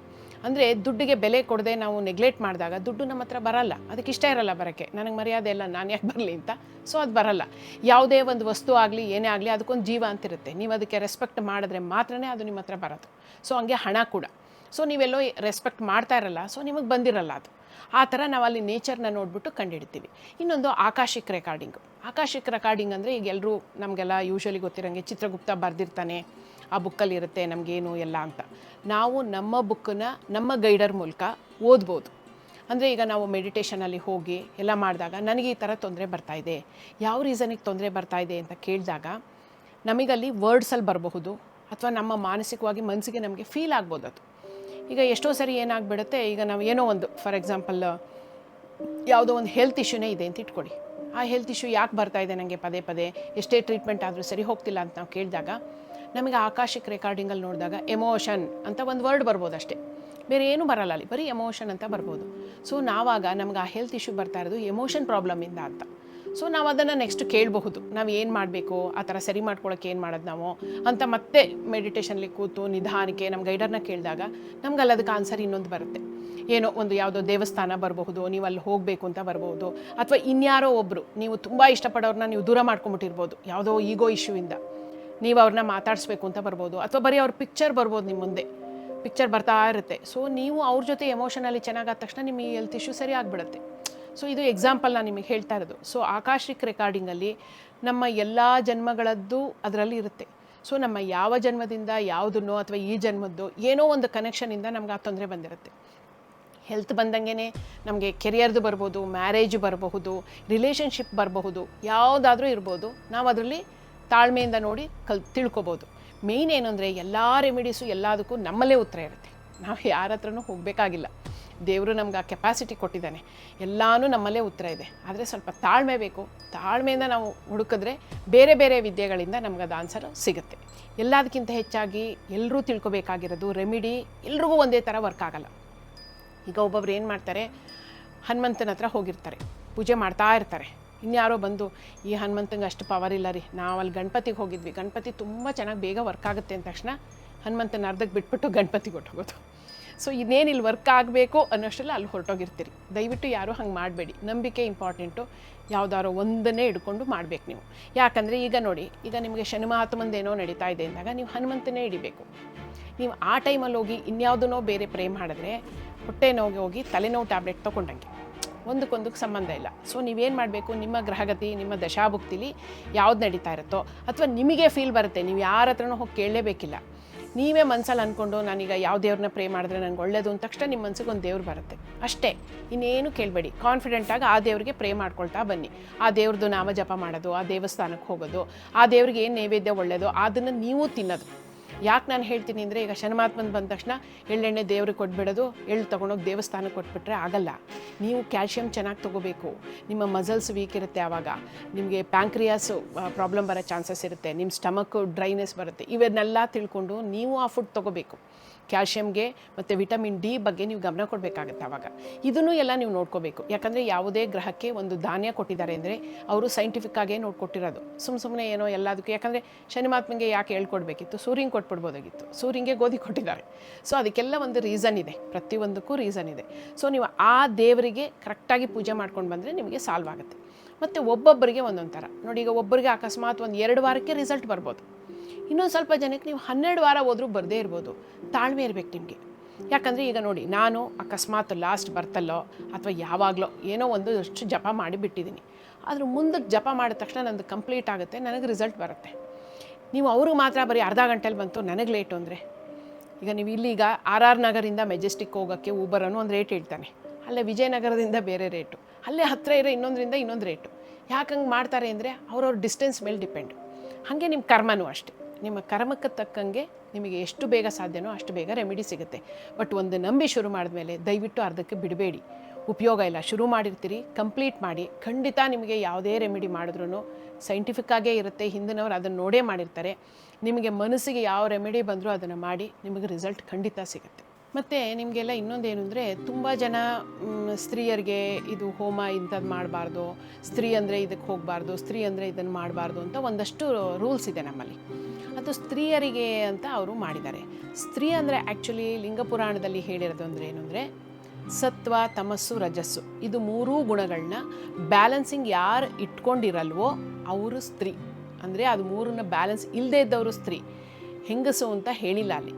ಅಂದರೆ ದುಡ್ಡಿಗೆ ಬೆಲೆ ಕೊಡದೆ ನಾವು ನೆಗ್ಲೆಕ್ಟ್ ಮಾಡಿದಾಗ ದುಡ್ಡು ನಮ್ಮ ಹತ್ರ ಬರಲ್ಲ. ಅದಕ್ಕೆ ಇಷ್ಟ ಇರಲ್ಲ ಬರೋಕ್ಕೆ. ನನಗೆ ಮರ್ಯಾದೆ ಇಲ್ಲ, ನಾನು ಯಾಕೆ ಬರಲಿ ಅಂತ. ಸೊ ಅದು ಬರಲ್ಲ. ಯಾವುದೇ ಒಂದು ವಸ್ತು ಆಗಲಿ, ಏನೇ ಆಗಲಿ ಅದಕ್ಕೊಂದು ಜೀವ ಅಂತಿರುತ್ತೆ ನೀವು ಅದಕ್ಕೆ ರೆಸ್ಪೆಕ್ಟ್ ಮಾಡಿದ್ರೆ ಮಾತ್ರನೇ ಅದು ನಿಮ್ಮ ಹತ್ರ ಬರೋದು. ಸೊ ಹಂಗೆ ಹಣ ಕೂಡ. ಸೊ ನೀವೆಲ್ಲೋ ರೆಸ್ಪೆಕ್ಟ್ ಮಾಡ್ತಾ ಇರಲ್ಲ ಸೊ ನಿಮಗೆ ಬಂದಿರಲ್ಲ ಅದು. ಆ ಥರ ನಾವು ಅಲ್ಲಿ ನೇಚರ್ನ ನೋಡಿಬಿಟ್ಟು ಕಂಡುಹಿಡ್ತೀವಿ ಇನ್ನೊಂದು ಆಕಾಶಿಕ್ ರೆಕಾರ್ಡಿಂಗು. ಆಕಾಶಿಕ್ ರೆಕಾರ್ಡಿಂಗ್ ಅಂದರೆ ಈಗ ಎಲ್ಲರೂ ನಮಗೆಲ್ಲ ಯೂಶ್ವಲಿ ಗೊತ್ತಿರೋಂಗೆ ಚಿತ್ರಗುಪ್ತ ಬರೆದಿರ್ತಾನೆ, ಆ ಬುಕ್ಕಲ್ಲಿ ಇರುತ್ತೆ ನಮಗೇನು ಎಲ್ಲ ಅಂತ. ನಾವು ನಮ್ಮ ಬುಕ್ಕನ್ನ ನಮ್ಮ ಗೈಡರ್ ಮೂಲಕ ಓದ್ಬೋದು. ಅಂದರೆ ಈಗ ನಾವು ಮೆಡಿಟೇಷನಲ್ಲಿ ಹೋಗಿ ಎಲ್ಲ ಮಾಡಿದಾಗ ನನಗೆ ಈ ಥರ ತೊಂದರೆ ಇದೆ, ಯಾವ ರೀಸನಿಗೆ ತೊಂದರೆ ಇದೆ ಅಂತ ಕೇಳಿದಾಗ ನಮಗಲ್ಲಿ ವರ್ಡ್ಸಲ್ಲಿ ಬರಬಹುದು ಅಥವಾ ನಮ್ಮ ಮಾನಸಿಕವಾಗಿ ಮನಸ್ಸಿಗೆ ನಮಗೆ ಫೀಲ್ ಆಗ್ಬೋದು ಅದು. ಈಗ ಎಷ್ಟೋ ಸರಿ ಏನಾಗ್ಬಿಡುತ್ತೆ, ಈಗ ನಾವು ಏನೋ ಒಂದು ಫಾರ್ ಎಕ್ಸಾಂಪಲ್ ಯಾವುದೋ ಒಂದು ಹೆಲ್ತ್ ಇಶ್ಯೂನೇ ಇದೆ ಅಂತ ಇಟ್ಕೊಳ್ಳಿ. ಆ ಹೆಲ್ತ್ ಇಶ್ಯೂ ಯಾಕೆ ಬರ್ತಾ ಇದೆ ನನಗೆ ಪದೇ ಪದೇ, ಎಷ್ಟೇ ಟ್ರೀಟ್ಮೆಂಟ್ ಆದರೂ ಸರಿ ಹೋಗ್ತಿಲ್ಲ ಅಂತ ನಾವು ಕೇಳಿದಾಗ, ನಮಗೆ ಆಕಾಶಿಕ್ ರೆಕಾರ್ಡಿಂಗಲ್ಲಿ ನೋಡಿದಾಗ ಎಮೋಷನ್ ಅಂತ ಒಂದು ವರ್ಡ್ ಬರ್ಬೋದು ಅಷ್ಟೇ. ಬೇರೆ ಏನೂ ಬರಲ್ಲ ಅಲ್ಲಿ, ಬರೀ ಎಮೋಷನ್ ಅಂತ ಬರ್ಬೋದು. ಸೊ ನಾವಾಗ ನಮ್ಗೆ ಆ ಹೆಲ್ತ್ ಇಶ್ಯೂ ಬರ್ತಾ ಇರೋದು ಎಮೋಷನ್ ಪ್ರಾಬ್ಲಮಿಂದ ಅಂತ. ಸೊ ನಾವು ಅದನ್ನು ನೆಕ್ಸ್ಟ್ ಕೇಳಬಹುದು. ನಾವು ಏನು ಮಾಡಬೇಕು? ಆ ಥರ ಸರಿ ಮಾಡ್ಕೊಳ್ಳೋಕೆ ಏನು ಮಾಡೋದು ನಾವು? ಅಂತ ಮತ್ತೆ ಮೆಡಿಟೇಷನ್ಲಿ ಕೂತು ನಿಧಾನಕ್ಕೆ ನಮ್ಮ ಗೈಡರ್ನ ಕೇಳಿದಾಗ ನಮ್ಗೆ ಅಲ್ಲದಕ್ಕೆ ಆನ್ಸರ್ ಇನ್ನೊಂದು ಬರುತ್ತೆ. ಏನೋ ಒಂದು ಯಾವುದೋ ದೇವಸ್ಥಾನ ಬರಬಹುದು, ನೀವು ಅಲ್ಲಿ ಹೋಗಬೇಕು ಅಂತ ಬರಬಹುದು. ಅಥವಾ ಇನ್ಯಾರೋ ಒಬ್ಬರು ನೀವು ತುಂಬ ಇಷ್ಟಪಡೋರನ್ನ ನೀವು ದೂರ ಮಾಡ್ಕೊಂಬಿಟ್ಟಿರ್ಬೋದು, ಯಾವುದೋ ಈಗೋ ಇಶ್ಯೂಯಿಂದ ನೀವು ಅವ್ರನ್ನ ಮಾತಾಡಿಸ್ಬೇಕು ಅಂತ ಬರ್ಬೋದು, ಅಥವಾ ಬರೀ ಅವ್ರ ಪಿಕ್ಚರ್ ಬರ್ಬೋದು ನಿಮ್ಮ ಮುಂದೆ. ಪಿಕ್ಚರ್ ಬರ್ತಾ ಇರುತ್ತೆ. ಸೊ ನೀವು ಅವ್ರ ಜೊತೆ ಎಮೋಷನಲ್ಲಿ ಚೆನ್ನಾಗಾದ ತಕ್ಷಣ ನಿಮಗೆ ಹೆಲ್ತ್ ಇಶ್ಯೂ ಸರಿ ಆಗಿಬಿಡುತ್ತೆ. ಸೊ ಇದು ಎಕ್ಸಾಂಪಲ್ ನಾನು ನಿಮಗೆ ಹೇಳ್ತಾ ಇರೋದು. ಸೊ ಆಕಾಶಿಕ್ ರೆಕಾರ್ಡಿಂಗಲ್ಲಿ ನಮ್ಮ ಎಲ್ಲ ಜನ್ಮಗಳದ್ದು ಅದರಲ್ಲಿ ಇರುತ್ತೆ. ಸೊ ನಮ್ಮ ಯಾವ ಜನ್ಮದಿಂದ, ಯಾವುದನ್ನೋ ಅಥವಾ ಈ ಜನ್ಮದ್ದು ಏನೋ ಒಂದು ಕನೆಕ್ಷನಿಂದ ನಮ್ಗೆ ಆ ತೊಂದರೆ ಬಂದಿರುತ್ತೆ. ಹೆಲ್ತ್ ಬಂದಂಗೆ ನಮಗೆ ಕೆರಿಯರ್ದು ಬರ್ಬೋದು ಮ್ಯಾರೇಜ್ ಬರಬಹುದು ರಿಲೇಷನ್ಶಿಪ್ ಬರಬಹುದು, ಯಾವುದಾದ್ರೂ ಇರ್ಬೋದು. ನಾವು ಅದರಲ್ಲಿ ತಾಳ್ಮೆಯಿಂದ ನೋಡಿ ಕಲ್, ತಿಳ್ಕೊಬೋದು. ಮೇಯ್ನ್ ಏನು ಅಂದರೆ ಎಲ್ಲ ರೆಮಿಡೀಸು ಎಲ್ಲದಕ್ಕೂ ನಮ್ಮಲ್ಲೇ ಉತ್ತರ ಇರುತ್ತೆ. ನಾವು ಯಾರ ಹತ್ರನೂ ಹೋಗಬೇಕಾಗಿಲ್ಲ. ದೇವರು ನಮ್ಗೆ ಆ ಕೆಪಾಸಿಟಿ ಕೊಟ್ಟಿದ್ದಾನೆ. ಎಲ್ಲನೂ ನಮ್ಮಲ್ಲೇ ಉತ್ತರ ಇದೆ. ಆದರೆ ಸ್ವಲ್ಪ ತಾಳ್ಮೆ ಬೇಕು. ತಾಳ್ಮೆಯಿಂದ ನಾವು ಹುಡುಕಿದ್ರೆ ಬೇರೆ ಬೇರೆ ವಿದ್ಯೆಗಳಿಂದ ನಮ್ಗೆ ಅದು ಆನ್ಸರ್ ಸಿಗುತ್ತೆ. ಎಲ್ಲದಕ್ಕಿಂತ ಹೆಚ್ಚಾಗಿ ಎಲ್ಲರೂ ತಿಳ್ಕೊಬೇಕಾಗಿರೋದು ರೆಮಿಡಿ ಎಲ್ರಿಗೂ ಒಂದೇ ಥರ ವರ್ಕ್ ಆಗಲ್ಲ. ಈಗ ಒಬ್ಬೊಬ್ರು ಏನು ಮಾಡ್ತಾರೆ? ಹನುಮಂತನ ಹತ್ರ ಹೋಗಿರ್ತಾರೆ. ಪೂಜೆ ಮಾಡ್ತಾ ಇರ್ತಾರೆ. ಇನ್ಯಾರೋ ಬಂದು, ಈ ಹನುಮಂತಂಗೆ ಅಷ್ಟು ಪವರ್ ಇಲ್ಲ ರೀ. ನಾವು ಅಲ್ಲಿ ಗಣಪತಿಗೆ ಹೋಗಿದ್ವಿ. ಗಣಪತಿ ತುಂಬ ಚೆನ್ನಾಗಿ ಬೇಗ ವರ್ಕ್ ಆಗುತ್ತೆ ಅಂದ ತಕ್ಷಣ ಹನುಮಂತನ ಅರ್ಧಕ್ಕೆ ಬಿಟ್ಬಿಟ್ಟು ಗಣಪತಿಗೆ ಹೊಟ್ಟೋಗೋದು ಸೊ ಇನ್ನೇನು ಇಲ್ಲಿ ವರ್ಕ್ ಆಗಬೇಕು ಅನ್ನೋಷ್ಟರಲ್ಲಿ ಅಲ್ಲಿ ಹೊರಟೋಗಿರ್ತೀರಿ. ದಯವಿಟ್ಟು ಯಾರೂ ಹಂಗೆ ಮಾಡಬೇಡಿ. ನಂಬಿಕೆ ಇಂಪಾರ್ಟೆಂಟು ಯಾವುದಾದ್ರು ಒಂದನ್ನೇ ಹಿಡ್ಕೊಂಡು ಮಾಡಬೇಕು ನೀವು. ಯಾಕಂದರೆ ಈಗ ನೋಡಿ, ಈಗ ನಿಮಗೆ ಶನಿ ಮಹಾತ್ಮಂದೇನೋ ನಡೀತಾ ಇದೆ ಅಂದಾಗ ನೀವು ಹನುಮಂತನೇ ಹಿಡಿಬೇಕು. ನೀವು ಆ ಟೈಮಲ್ಲಿ ಹೋಗಿ ಇನ್ಯಾವುದನ್ನೋ ಬೇರೆ ಪ್ರೇ ಮಾಡಿದ್ರೆ ಹೊಟ್ಟೆ ನೋವಿಗೆ ಹೋಗಿ ತಲೆನೋವು ಟ್ಯಾಬ್ಲೆಟ್ ತೊಗೊಂಡಂಗೆ. ಒಂದಕ್ಕೊಂದಕ್ಕೆ ಸಂಬಂಧ ಇಲ್ಲ. ಸೊ ನೀವೇನು ಮಾಡಬೇಕು? ನಿಮ್ಮ ಗ್ರಹಗತಿ, ನಿಮ್ಮ ದಶಾಭುಕ್ತಿಲಿ ಯಾವ್ದು ನಡೀತಾ ಇರುತ್ತೋ ಅಥವಾ ನಿಮಗೆ ಫೀಲ್ ಬರುತ್ತೆ, ನೀವು ಯಾರ ಹತ್ರನೂ ಹೋಗಿ ಕೇಳಲೇಬೇಕಿಲ್ಲ. ನೀವೇ ಮನಸ್ಸಲ್ಲಿ ಅಂದ್ಕೊಂಡು ನಾನೀಗ ಯಾವ ದೇವ್ರನ್ನ ಪ್ರೇ ಮಾಡಿದ್ರೆ ನನಗೆ ಒಳ್ಳೇದು ಅಂದ ತಕ್ಷಣ ನಿಮ್ಮ ಮನ್ಸಿಗೆ ಒಂದು ದೇವ್ರು ಬರುತ್ತೆ. ಅಷ್ಟೇ, ಇನ್ನೇನು ಕೇಳಬೇಡಿ. ಕಾನ್ಫಿಡೆಂಟಾಗಿ ಆ ದೇವ್ರಿಗೆ ಪ್ರೇ ಮಾಡ್ಕೊಳ್ತಾ ಬನ್ನಿ. ಆ ದೇವ್ರದ್ದು ನಾಮ ಜಪ ಮಾಡೋದು, ಆ ದೇವಸ್ಥಾನಕ್ಕೆ ಹೋಗೋದು, ಆ ದೇವ್ರಿಗೆ ಏನು ನೈವೇದ್ಯ ಒಳ್ಳೆಯದು ಅದನ್ನು ನೀವು ತಿನ್ನೋದು. ಯಾಕೆ ನಾನು ಹೇಳ್ತೀನಿ ಅಂದರೆ ಈಗ ಶನಮಾತ್ಮನ ಬಂದ ತಕ್ಷಣ ಎಳ್ಳೆಣ್ಣೆ ದೇವ್ರಿಗೆ ಕೊಟ್ಬಿಡೋದು, ಎಳ್ಳು ತೊಗೊಂಡೋಗಿ ದೇವಸ್ಥಾನಕ್ಕೆ ಕೊಟ್ಬಿಟ್ರೆ ಆಗಲ್ಲ. ನೀವು ಕ್ಯಾಲ್ಶಿಯಂ ಚೆನ್ನಾಗಿ ತೊಗೋಬೇಕು. ನಿಮ್ಮ ಮಸಲ್ಸ್ ವೀಕ್ ಇರುತ್ತೆ ಆವಾಗ. ನಿಮಗೆ ಪ್ಯಾಂಕ್ರಿಯಾಸ್ ಪ್ರಾಬ್ಲಮ್ ಬರೋ ಚಾನ್ಸಸ್ ಇರುತ್ತೆ. ನಿಮ್ಮ ಸ್ಟಮಕ್ ಡ್ರೈನೆಸ್ ಬರುತ್ತೆ. ಇವನ್ನೆಲ್ಲ ತಿಳ್ಕೊಂಡು ನೀವು ಆ ಫುಡ್ ತೊಗೋಬೇಕು. ಕ್ಯಾಲ್ಶಿಯಮ್ಗೆ ಮತ್ತು ವಿಟಮಿನ್ ಡಿ ಬಗ್ಗೆ ನೀವು ಗಮನ ಕೊಡಬೇಕಾಗತ್ತೆ ಆವಾಗ ಇದನ್ನು ಎಲ್ಲ ನೀವು ನೋಡ್ಕೋಬೇಕು. ಯಾಕಂದರೆ ಯಾವುದೇ ಗ್ರಹಕ್ಕೆ ಒಂದು ಧಾನ್ಯ ಕೊಟ್ಟಿದ್ದಾರೆ ಅಂದರೆ ಅವರು ಸೈಂಟಿಫಿಕ್ಕಾಗೇ ನೋಡ್ಕೊಟ್ಟಿರೋದು. ಸುಮ್ಮ ಸುಮ್ಮನೆ ಏನೋ ಎಲ್ಲದಕ್ಕೂ, ಯಾಕಂದರೆ ಶನಿಮಾತ್ಮಂಗೆ ಯಾಕೆ ಹೇಳ್ಕೊಡ್ಬೇಕಿತ್ತು? ಸೂರ್ಯಂಗೆ ಕೊಟ್ಬಿಡ್ಬೋದಾಗಿತ್ತು. ಸೂರ್ಯಂಗೆ ಗೋಧಿ ಕೊಟ್ಟಿದ್ದಾರೆ. ಸೊ ಅದಕ್ಕೆಲ್ಲ ಒಂದು ರೀಸನ್ ಇದೆ. ಪ್ರತಿಯೊಂದಕ್ಕೂ ರೀಸನ್ ಇದೆ. ಸೊ ನೀವು ಆ ದೇವರಿಗೆ ಕರೆಕ್ಟಾಗಿ ಪೂಜೆ ಮಾಡ್ಕೊಂಡು ಬಂದರೆ ನಿಮಗೆ ಸಾಲ್ವ್ ಆಗುತ್ತೆ. ಮತ್ತು ಒಬ್ಬೊಬ್ಬರಿಗೆ ಒಂದೊಂದು ಥರ. ನೋಡಿ, ಈಗ ಒಬ್ಬರಿಗೆ ಅಕಸ್ಮಾತ್ ಒಂದು ಎರಡು ವಾರಕ್ಕೆ ರಿಸಲ್ಟ್ ಬರ್ಬೋದು. ಇನ್ನೊಂದು ಸ್ವಲ್ಪ ಜನಕ್ಕೆ ನೀವು ಹನ್ನೆರಡು ವಾರ ಹೋದರೂ ಬರದೇ ಇರ್ಬೋದು. ತಾಳ್ಮೆ ಇರಬೇಕು ನಿಮಗೆ. ಯಾಕಂದರೆ ಈಗ ನೋಡಿ, ನಾನು ಅಕಸ್ಮಾತ್ ಲಾಸ್ಟ್ ಬರ್ತಲ್ಲೋ ಅಥವಾ ಯಾವಾಗಲೋ ಏನೋ ಒಂದು ಅಷ್ಟು ಜಪ ಮಾಡಿ ಬಿಟ್ಟಿದ್ದೀನಿ. ಆದರೂ ಮುಂದಕ್ಕೆ ಜಪ ಮಾಡಿದ ತಕ್ಷಣ ನಂದು ಕಂಪ್ಲೀಟ್ ಆಗುತ್ತೆ, ನನಗೆ ರಿಸಲ್ಟ್ ಬರುತ್ತೆ. ನೀವು ಅವ್ರಿಗೆ ಮಾತ್ರ ಬರೀ ಅರ್ಧ ಗಂಟೆಲಿ ಬಂತು, ನನಗೆ ಲೇಟು ಅಂದರೆ. ಈಗ ನೀವು ಇಲ್ಲಿಗ ಆರ್ ಆರ್ ನಗರಿಂದ ಮೆಜೆಸ್ಟಿಕ್ ಹೋಗೋಕ್ಕೆ ಊಬರ್ ಒಂದು ರೇಟ್ ಹೇಳ್ತಾನೆ. ಅಲ್ಲೇ ವಿಜಯನಗರದಿಂದ ಬೇರೆ ರೇಟು ಅಲ್ಲೇ ಹತ್ತಿರ ಇರೋ ಇನ್ನೊಂದರಿಂದ ಇನ್ನೊಂದು ರೇಟು ಯಾಕೆ ಮಾಡ್ತಾರೆ ಅಂದರೆ ಅವ್ರವ್ರ ಡಿಸ್ಟೆನ್ಸ್ ಮೇಲೆ ಡಿಪೆಂಡ್ ಹಾಗೆ ನಿಮ್ಮ ಕರ್ಮನೂ ಅಷ್ಟೇ. ನಿಮ್ಮ ಕರ್ಮಕ್ಕೆ ತಕ್ಕಂಗೆ ನಿಮಗೆ ಎಷ್ಟು ಬೇಗ ಸಾಧ್ಯನೋ ಅಷ್ಟು ಬೇಗ ರೆಮಿಡಿ ಸಿಗುತ್ತೆ. ಬಟ್ ಒಂದು ನಂಬಿ ಶುರು ಮಾಡಿದ್ಮೇಲೆ ದಯವಿಟ್ಟು ಅರ್ಧಕ್ಕೆ ಬಿಡಬೇಡಿ. ಉಪಯೋಗ ಇಲ್ಲ. ಶುರು ಮಾಡಿರ್ತೀರಿ ಕಂಪ್ಲೀಟ್ ಮಾಡಿ. ಖಂಡಿತ ನಿಮಗೆ ಯಾವುದೇ ರೆಮಿಡಿ ಮಾಡಿದ್ರೂ ಸೈಂಟಿಫಿಕ್ಕಾಗೇ ಇರುತ್ತೆ. ಹಿಂದಿನವ್ರು ಅದನ್ನು ನೋಡೇ ಮಾಡಿರ್ತಾರೆ. ನಿಮಗೆ ಮನಸ್ಸಿಗೆ ಯಾವ ರೆಮಿಡಿ ಬಂದರೂ ಅದನ್ನು ಮಾಡಿ ನಿಮಗೆ ರಿಸಲ್ಟ್ ಖಂಡಿತ ಸಿಗುತ್ತೆ. ಮತ್ತು ನಿಮಗೆಲ್ಲ ಇನ್ನೊಂದೇನು ಅಂದರೆ ತುಂಬ ಜನ ಸ್ತ್ರೀಯರಿಗೆ ಇದು ಹೋಮ ಇಂಥದ್ದು ಮಾಡಬಾರ್ದು, ಸ್ತ್ರೀ ಅಂದರೆ ಇದಕ್ಕೆ ಹೋಗಬಾರ್ದು, ಸ್ತ್ರೀ ಅಂದರೆ ಇದನ್ನು ಮಾಡಬಾರ್ದು ಅಂತ ಒಂದಷ್ಟು ರೂಲ್ಸ್ ಇದೆ ನಮ್ಮಲ್ಲಿ. ಅದು ಸ್ತ್ರೀಯರಿಗೆ ಅಂತ ಅವರು ಮಾಡಿದ್ದಾರೆ. ಸ್ತ್ರೀ ಅಂದರೆ ಆ್ಯಕ್ಚುಲಿ ಲಿಂಗ ಪುರಾಣದಲ್ಲಿ ಹೇಳಿರೋದು ಅಂದರೆ ಏನು ಅಂದರೆ ಸತ್ವ, ತಮಸ್ಸು, ರಜಸ್ಸು. ಇದು ಮೂರೂ ಗುಣಗಳನ್ನ ಬ್ಯಾಲೆನ್ಸಿಂಗ್ ಯಾರು ಇಟ್ಕೊಂಡಿರಲ್ವೋ ಅವರು ಸ್ತ್ರೀ. ಅಂದರೆ ಅದು ಮೂರನ್ನ ಬ್ಯಾಲೆನ್ಸ್ ಇಲ್ಲದೇ ಇದ್ದವರು ಸ್ತ್ರೀ. ಹೆಂಗಸು ಅಂತ ಹೇಳಿಲ್ಲ ಅಲ್ಲಿ.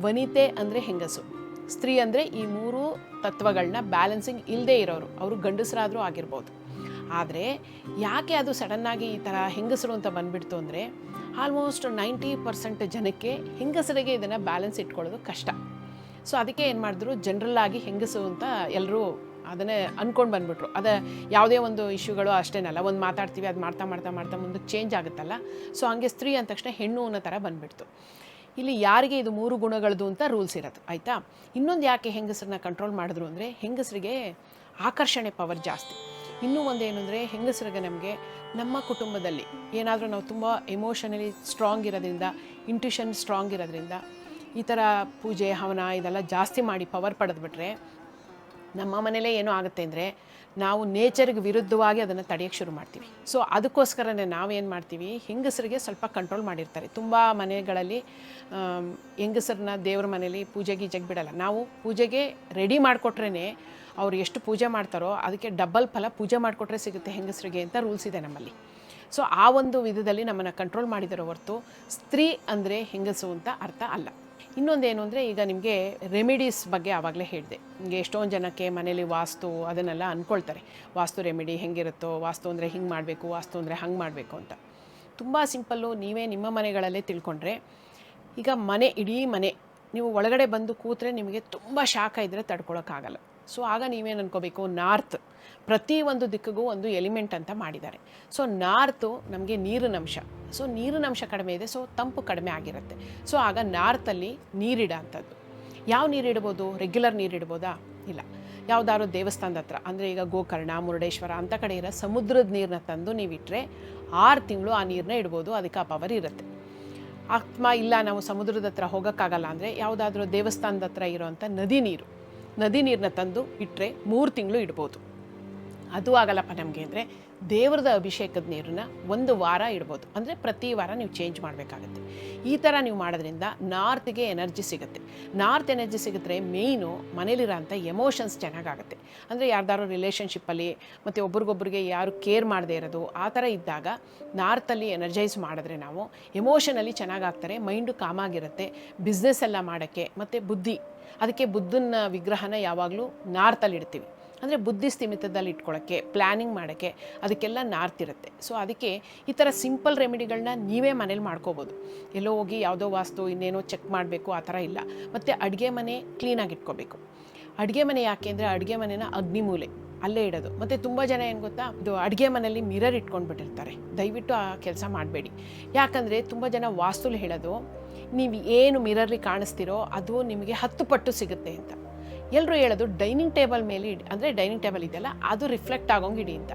ವನಿತೆ ಅಂದರೆ ಹೆಂಗಸು. ಸ್ತ್ರೀ ಅಂದರೆ ಈ ಮೂರು ತತ್ವಗಳನ್ನ ಬ್ಯಾಲೆನ್ಸಿಂಗ್ ಇಲ್ಲದೇ ಇರೋರು. ಅವರು ಗಂಡಸರಾದರೂ ಆಗಿರ್ಬೋದು. ಆದರೆ ಯಾಕೆ ಅದು ಸಡನ್ನಾಗಿ ಈ ಥರ ಹೆಂಗಸರು ಅಂತ ಬಂದ್ಬಿಡ್ತು ಅಂದರೆ ಆಲ್ಮೋಸ್ಟ್ ನೈಂಟಿ ಪರ್ಸೆಂಟ್ ಜನಕ್ಕೆ ಹೆಂಗಸರಿಗೆ ಇದನ್ನು ಬ್ಯಾಲೆನ್ಸ್ ಇಟ್ಕೊಳ್ಳೋದು ಕಷ್ಟ. ಸೊ ಅದಕ್ಕೆ ಏನು ಮಾಡಿದ್ರು ಜನರಲ್ ಆಗಿ ಹೆಂಗಸು ಅಂತ ಎಲ್ಲರೂ ಅದನ್ನೇ ಅಂದ್ಕೊಂಡು ಬಂದ್ಬಿಟ್ರು. ಅದು ಯಾವುದೇ ಒಂದು ಇಶ್ಯೂಗಳು ಅಷ್ಟೇನಲ್ಲ, ಒಂದು ಮಾತಾಡ್ತೀವಿ, ಅದು ಮಾಡ್ತಾ ಮಾಡ್ತಾ ಮಾಡ್ತಾ ಮುಂದಕ್ಕೆ ಚೇಂಜ್ ಆಗುತ್ತಲ್ಲ. ಸೊ ಹಂಗೆ ಸ್ತ್ರೀ ಅಂದ ತಕ್ಷಣ ಹೆಣ್ಣು ಅನ್ನೋ ಥರ ಬಂದ್ಬಿಡ್ತು. ಇಲ್ಲಿ ಯಾರಿಗೆ ಇದು ಮೂರು ಗುಣಗಳದು ಅಂತ ರೂಲ್ಸ್ ಇರೋದು, ಆಯಿತಾ? ಇನ್ನೊಂದು ಯಾಕೆ ಹೆಂಗಸರನ್ನ ಕಂಟ್ರೋಲ್ ಮಾಡಿದ್ರು ಅಂದರೆ ಹೆಂಗಸರಿಗೆ ಆಕರ್ಷಣೆ ಪವರ್ ಜಾಸ್ತಿ. ಇನ್ನೂ ಒಂದೇನು ಅಂದರೆ ಹೆಂಗಸರಿಗೆ ನಮಗೆ ನಮ್ಮ ಕುಟುಂಬದಲ್ಲಿ ಏನಾದರೂ ನಾವು ತುಂಬ ಎಮೋಷನಲಿ ಸ್ಟ್ರಾಂಗ್ ಇರೋದ್ರಿಂದ ಇಂಟ್ಯೂಷನ್ ಸ್ಟ್ರಾಂಗ್ ಇರೋದ್ರಿಂದ, ಈ ಥರ ಪೂಜೆ, ಹವನ ಇದೆಲ್ಲ ಜಾಸ್ತಿ ಮಾಡಿ ಪವರ್ ಪಡೆದ್ಬಿಟ್ರೆ ನಮ್ಮ ಮನೇಲೇ ಏನೋ ಆಗುತ್ತೆ ಅಂದರೆ ನಾವು ನೇಚರ್ಗೆ ವಿರುದ್ಧವಾಗಿ ಅದನ್ನು ತಡೆಯೋಕ್ಕೆ ಶುರು ಮಾಡ್ತೀವಿ. ಸೊ ಅದಕ್ಕೋಸ್ಕರನೇ ನಾವೇನು ಮಾಡ್ತೀವಿ, ಹೆಂಗಸರಿಗೆ ಸ್ವಲ್ಪ ಕಂಟ್ರೋಲ್ ಮಾಡಿರ್ತಾರೆ. ತುಂಬ ಮನೆಗಳಲ್ಲಿ ಹೆಂಗಸರನ್ನ ದೇವ್ರ ಮನೇಲಿ ಪೂಜೆ ಗೀಜೆಗೆ ಬಿಡಲ್ಲ. ನಾವು ಪೂಜೆಗೆ ರೆಡಿ ಮಾಡಿಕೊಟ್ರೇ ಅವ್ರು ಎಷ್ಟು ಪೂಜೆ ಮಾಡ್ತಾರೋ ಅದಕ್ಕೆ ಡಬಲ್ ಫಲ ಪೂಜೆ ಮಾಡಿಕೊಟ್ರೆ ಸಿಗುತ್ತೆ ಹೆಂಗಸರಿಗೆ ಅಂತ ರೂಲ್ಸ್ ಇದೆ ನಮ್ಮಲ್ಲಿ. ಸೊ ಆ ಒಂದು ವಿಧದಲ್ಲಿ ನಮ್ಮನ್ನು ಕಂಟ್ರೋಲ್ ಮಾಡಿದರೋ ಹೊರತು ಸ್ತ್ರೀ ಅಂದರೆ ಹೆಂಗಸು ಅಂತ ಅರ್ಥ ಅಲ್ಲ. ಇನ್ನೊಂದೇನು ಅಂದರೆ ಈಗ ನಿಮಗೆ ರೆಮಿಡೀಸ್ ಬಗ್ಗೆ ಆವಾಗಲೇ ಹೇಳಿದೆ. ನಿಮಗೆ ಎಷ್ಟೊಂದು ಜನಕ್ಕೆ ಮನೇಲಿ ವಾಸ್ತು ಅದನ್ನೆಲ್ಲ ಅಂದ್ಕೊಳ್ತಾರೆ ವಾಸ್ತು ರೆಮಿಡಿ ಹೆಂಗಿರುತ್ತೋ, ವಾಸ್ತು ಅಂದರೆ ಹಿಂಗೆ ಮಾಡಬೇಕು, ವಾಸ್ತು ಅಂದರೆ ಹಂಗೆ ಮಾಡಬೇಕು ಅಂತ. ತುಂಬ ಸಿಂಪಲ್ಲು ನೀವೇ ನಿಮ್ಮ ಮನೆಗಳಲ್ಲೇ ತಿಳ್ಕೊಂಡ್ರೆ ಈಗ ಮನೆ, ಇಡೀ ಮನೆ, ನೀವು ಒಳಗಡೆ ಬಂದು ಕೂತ್ರೆ ನಿಮಗೆ ತುಂಬ ಶಾಖ ಇದ್ದರೆ ತಡ್ಕೊಳಕ್ಕಾಗಲ್ಲ. ಸೊ ಆಗ ನೀವೇನು ಅನ್ಕೋಬೇಕು? ನಾರ್ತ್ ಪ್ರತಿ ಒಂದು ದಿಕ್ಕಿಗೂ ಒಂದು ಎಲಿಮೆಂಟ್ ಅಂತ ಮಾಡಿದ್ದಾರೆ. ಸೊ ನಾರ್ತು ನಮಗೆ ನೀರಿನ ಅಂಶ ಸೊ ನೀರಿನ ಅಂಶ ಕಡಿಮೆ ಇದೆ. ಸೊ ತಂಪು ಕಡಿಮೆ ಆಗಿರುತ್ತೆ. ಸೊ ಆಗ ನಾರ್ತಲ್ಲಿ ನೀರಿಡ ಅಂಥದ್ದು ಯಾವ ನೀರಿಡ್ಬೋದು? ರೆಗ್ಯುಲರ್ ನೀರಿಡ್ಬೋದಾ? ಇಲ್ಲ. ಯಾವುದಾದ್ರು ದೇವಸ್ಥಾನದ ಹತ್ರ. ಅಂದರೆ ಈಗ ಗೋಕರ್ಣ, ಮುರುಡೇಶ್ವರ ಅಂಥ ಕಡೆ ಇರೋ ಸಮುದ್ರದ ನೀರನ್ನ ತಂದು ನೀವಿಟ್ಟರೆ ಆರು ತಿಂಗಳು ಆ ನೀರನ್ನ ಇಡ್ಬೋದು. ಅದಕ್ಕೆ ಆ ಪವರ್ ಇರುತ್ತೆ. ಆತ್ಮ ಇಲ್ಲ ನಾವು ಸಮುದ್ರದ ಹತ್ರ ಹೋಗೋಕ್ಕಾಗಲ್ಲ ಅಂದರೆ ಯಾವುದಾದ್ರೂ ದೇವಸ್ಥಾನದ ಹತ್ರ ಇರೋವಂಥ ನದಿ ನೀರು. ನದಿ ನೀರನ್ನ ತಂದು ಇಟ್ಟರೆ ಮೂರು ತಿಂಗಳು ಇಡ್ಬೋದು. ಅದು ಆಗಲ್ಲಪ್ಪ ನಮಗೆ ಅಂದರೆ ದೇವ್ರದ ಅಭಿಷೇಕದ ನೀರನ್ನ ಒಂದು ವಾರ ಇಡ್ಬೋದು. ಅಂದರೆ ಪ್ರತಿ ವಾರ ನೀವು ಚೇಂಜ್ ಮಾಡಬೇಕಾಗತ್ತೆ. ಈ ಥರ ನೀವು ಮಾಡೋದ್ರಿಂದ ನಾರ್ತ್ಗೆ ಎನರ್ಜಿ ಸಿಗುತ್ತೆ. ನಾರ್ತ್ ಎನರ್ಜಿ ಸಿಗಿದ್ರೆ ಮೇಯ್ನು ಮನೇಲಿರೋಂಥ ಎಮೋಷನ್ಸ್ ಚೆನ್ನಾಗಾಗುತ್ತೆ. ಅಂದರೆ ಯಾರ್ದಾರು ರಿಲೇಷನ್ಶಿಪ್ಪಲ್ಲಿ ಮತ್ತು ಒಬ್ರಿಗೊಬ್ರಿಗೆ ಯಾರು ಕೇರ್ ಮಾಡದೇ ಇರೋದು, ಆ ಥರ ಇದ್ದಾಗ ನಾರ್ತಲ್ಲಿ ಎನರ್ಜೈಸ್ ಮಾಡಿದ್ರೆ ನಾವು ಎಮೋಷನಲ್ಲಿ ಚೆನ್ನಾಗಾಗ್ತಾರೆ ಮೈಂಡು ಕಾಮಾಗಿರುತ್ತೆ ಬಿಸ್ನೆಸ್ ಎಲ್ಲ ಮಾಡೋಕ್ಕೆ ಮತ್ತು ಬುದ್ಧಿ, ಅದಕ್ಕೆ ಬುದ್ಧನ ವಿಗ್ರಹನ ಯಾವಾಗಲೂ ನಾರ್ತಲ್ಲಿ ಇಡ್ತೀವಿ. ಅಂದರೆ ಬುದ್ಧಿ ಸ್ಥಿಮಿತದಲ್ಲಿ ಇಟ್ಕೊಳ್ಳೋಕ್ಕೆ ಪ್ಲ್ಯಾನಿಂಗ್ ಮಾಡೋಕ್ಕೆ ಅದಕ್ಕೆಲ್ಲ ನಾರ್ತ್ ಇರುತ್ತೆ ಸೊ ಅದಕ್ಕೆ ಈ ಥರ ಸಿಂಪಲ್ ರೆಮಿಡಿಗಳನ್ನ ನೀವೇ ಮನೇಲಿ ಮಾಡ್ಕೋಬೋದು. ಎಲ್ಲೋ ಹೋಗಿ ಯಾವುದೋ ವಾಸ್ತು ಇನ್ನೇನೋ ಚೆಕ್ ಮಾಡಬೇಕು, ಆ ಥರ ಇಲ್ಲ. ಮತ್ತು ಅಡುಗೆ ಮನೆ ಕ್ಲೀನಾಗಿ ಇಟ್ಕೋಬೇಕು. ಅಡುಗೆ ಮನೆ ಯಾಕೆ ಅಂದರೆ ಅಡುಗೆ ಮನೆನ ಅಗ್ನಿಮೂಲೆ ಅಲ್ಲೇ ಇಡೋದು. ಮತ್ತು ತುಂಬ ಜನ ಏನು ಗೊತ್ತಾ? ಇದು ಅಡುಗೆ ಮನೆಯಲ್ಲಿ ಮಿರರ್ ಇಟ್ಕೊಂಡು ಬಿಟ್ಟಿರ್ತಾರೆ. ದಯವಿಟ್ಟು ಆ ಕೆಲಸ ಮಾಡಬೇಡಿ. ಯಾಕಂದರೆ ತುಂಬ ಜನ ವಾಸ್ತುಲಿ ಹೇಳೋದು, ನೀವು ಏನು ಮಿರರ್ಲಿ ಕಾಣಿಸ್ತಿರೋ ಅದು ನಿಮಗೆ ಹತ್ತು ಪಟ್ಟು ಸಿಗುತ್ತೆ ಅಂತ. ಎಲ್ಲರೂ ಹೇಳೋದು ಡೈನಿಂಗ್ ಟೇಬಲ್ ಮೇಲೆ ಇಡಿ, ಅಂದರೆ ಡೈನಿಂಗ್ ಟೇಬಲ್ ಇದೆಯಲ್ಲ, ಅದು ರಿಫ್ಲೆಕ್ಟ್ ಆಗೋಂಗೆ ಇಡಿ ಅಂತ.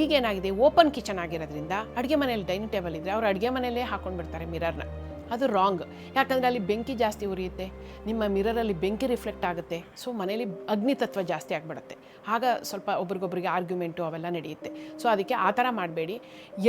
ಈಗೇನಾಗಿದೆ, ಓಪನ್ ಕಿಚನ್ ಆಗಿರೋದ್ರಿಂದ ಅಡುಗೆ ಮನೆಯಲ್ಲಿ ಡೈನಿಂಗ್ ಟೇಬಲ್ ಇದ್ದರೆ ಅವ್ರು ಅಡುಗೆ ಮನೆಯಲ್ಲೇ ಹಾಕೊಂಡು ಬಿಡ್ತಾರೆ ಮಿರರ್ನ. ಅದು ರಾಂಗ್. ಯಾಕಂದರೆ ಅಲ್ಲಿ ಬೆಂಕಿ ಜಾಸ್ತಿ ಉರಿಯುತ್ತೆ, ನಿಮ್ಮ ಮಿರರಲ್ಲಿ ಬೆಂಕಿ ರಿಫ್ಲೆಕ್ಟ್ ಆಗುತ್ತೆ, ಸೊ ಮನೇಲಿ ಅಗ್ನಿ ತತ್ವ ಜಾಸ್ತಿ ಆಗಿಬಿಡುತ್ತೆ. ಆಗ ಸ್ವಲ್ಪ ಒಬ್ರಿಗೊಬ್ರಿಗೆ ಆರ್ಗ್ಯುಮೆಂಟು ಅವೆಲ್ಲ ನಡೆಯುತ್ತೆ. ಸೊ ಅದಕ್ಕೆ ಆ ಥರ ಮಾಡಬೇಡಿ.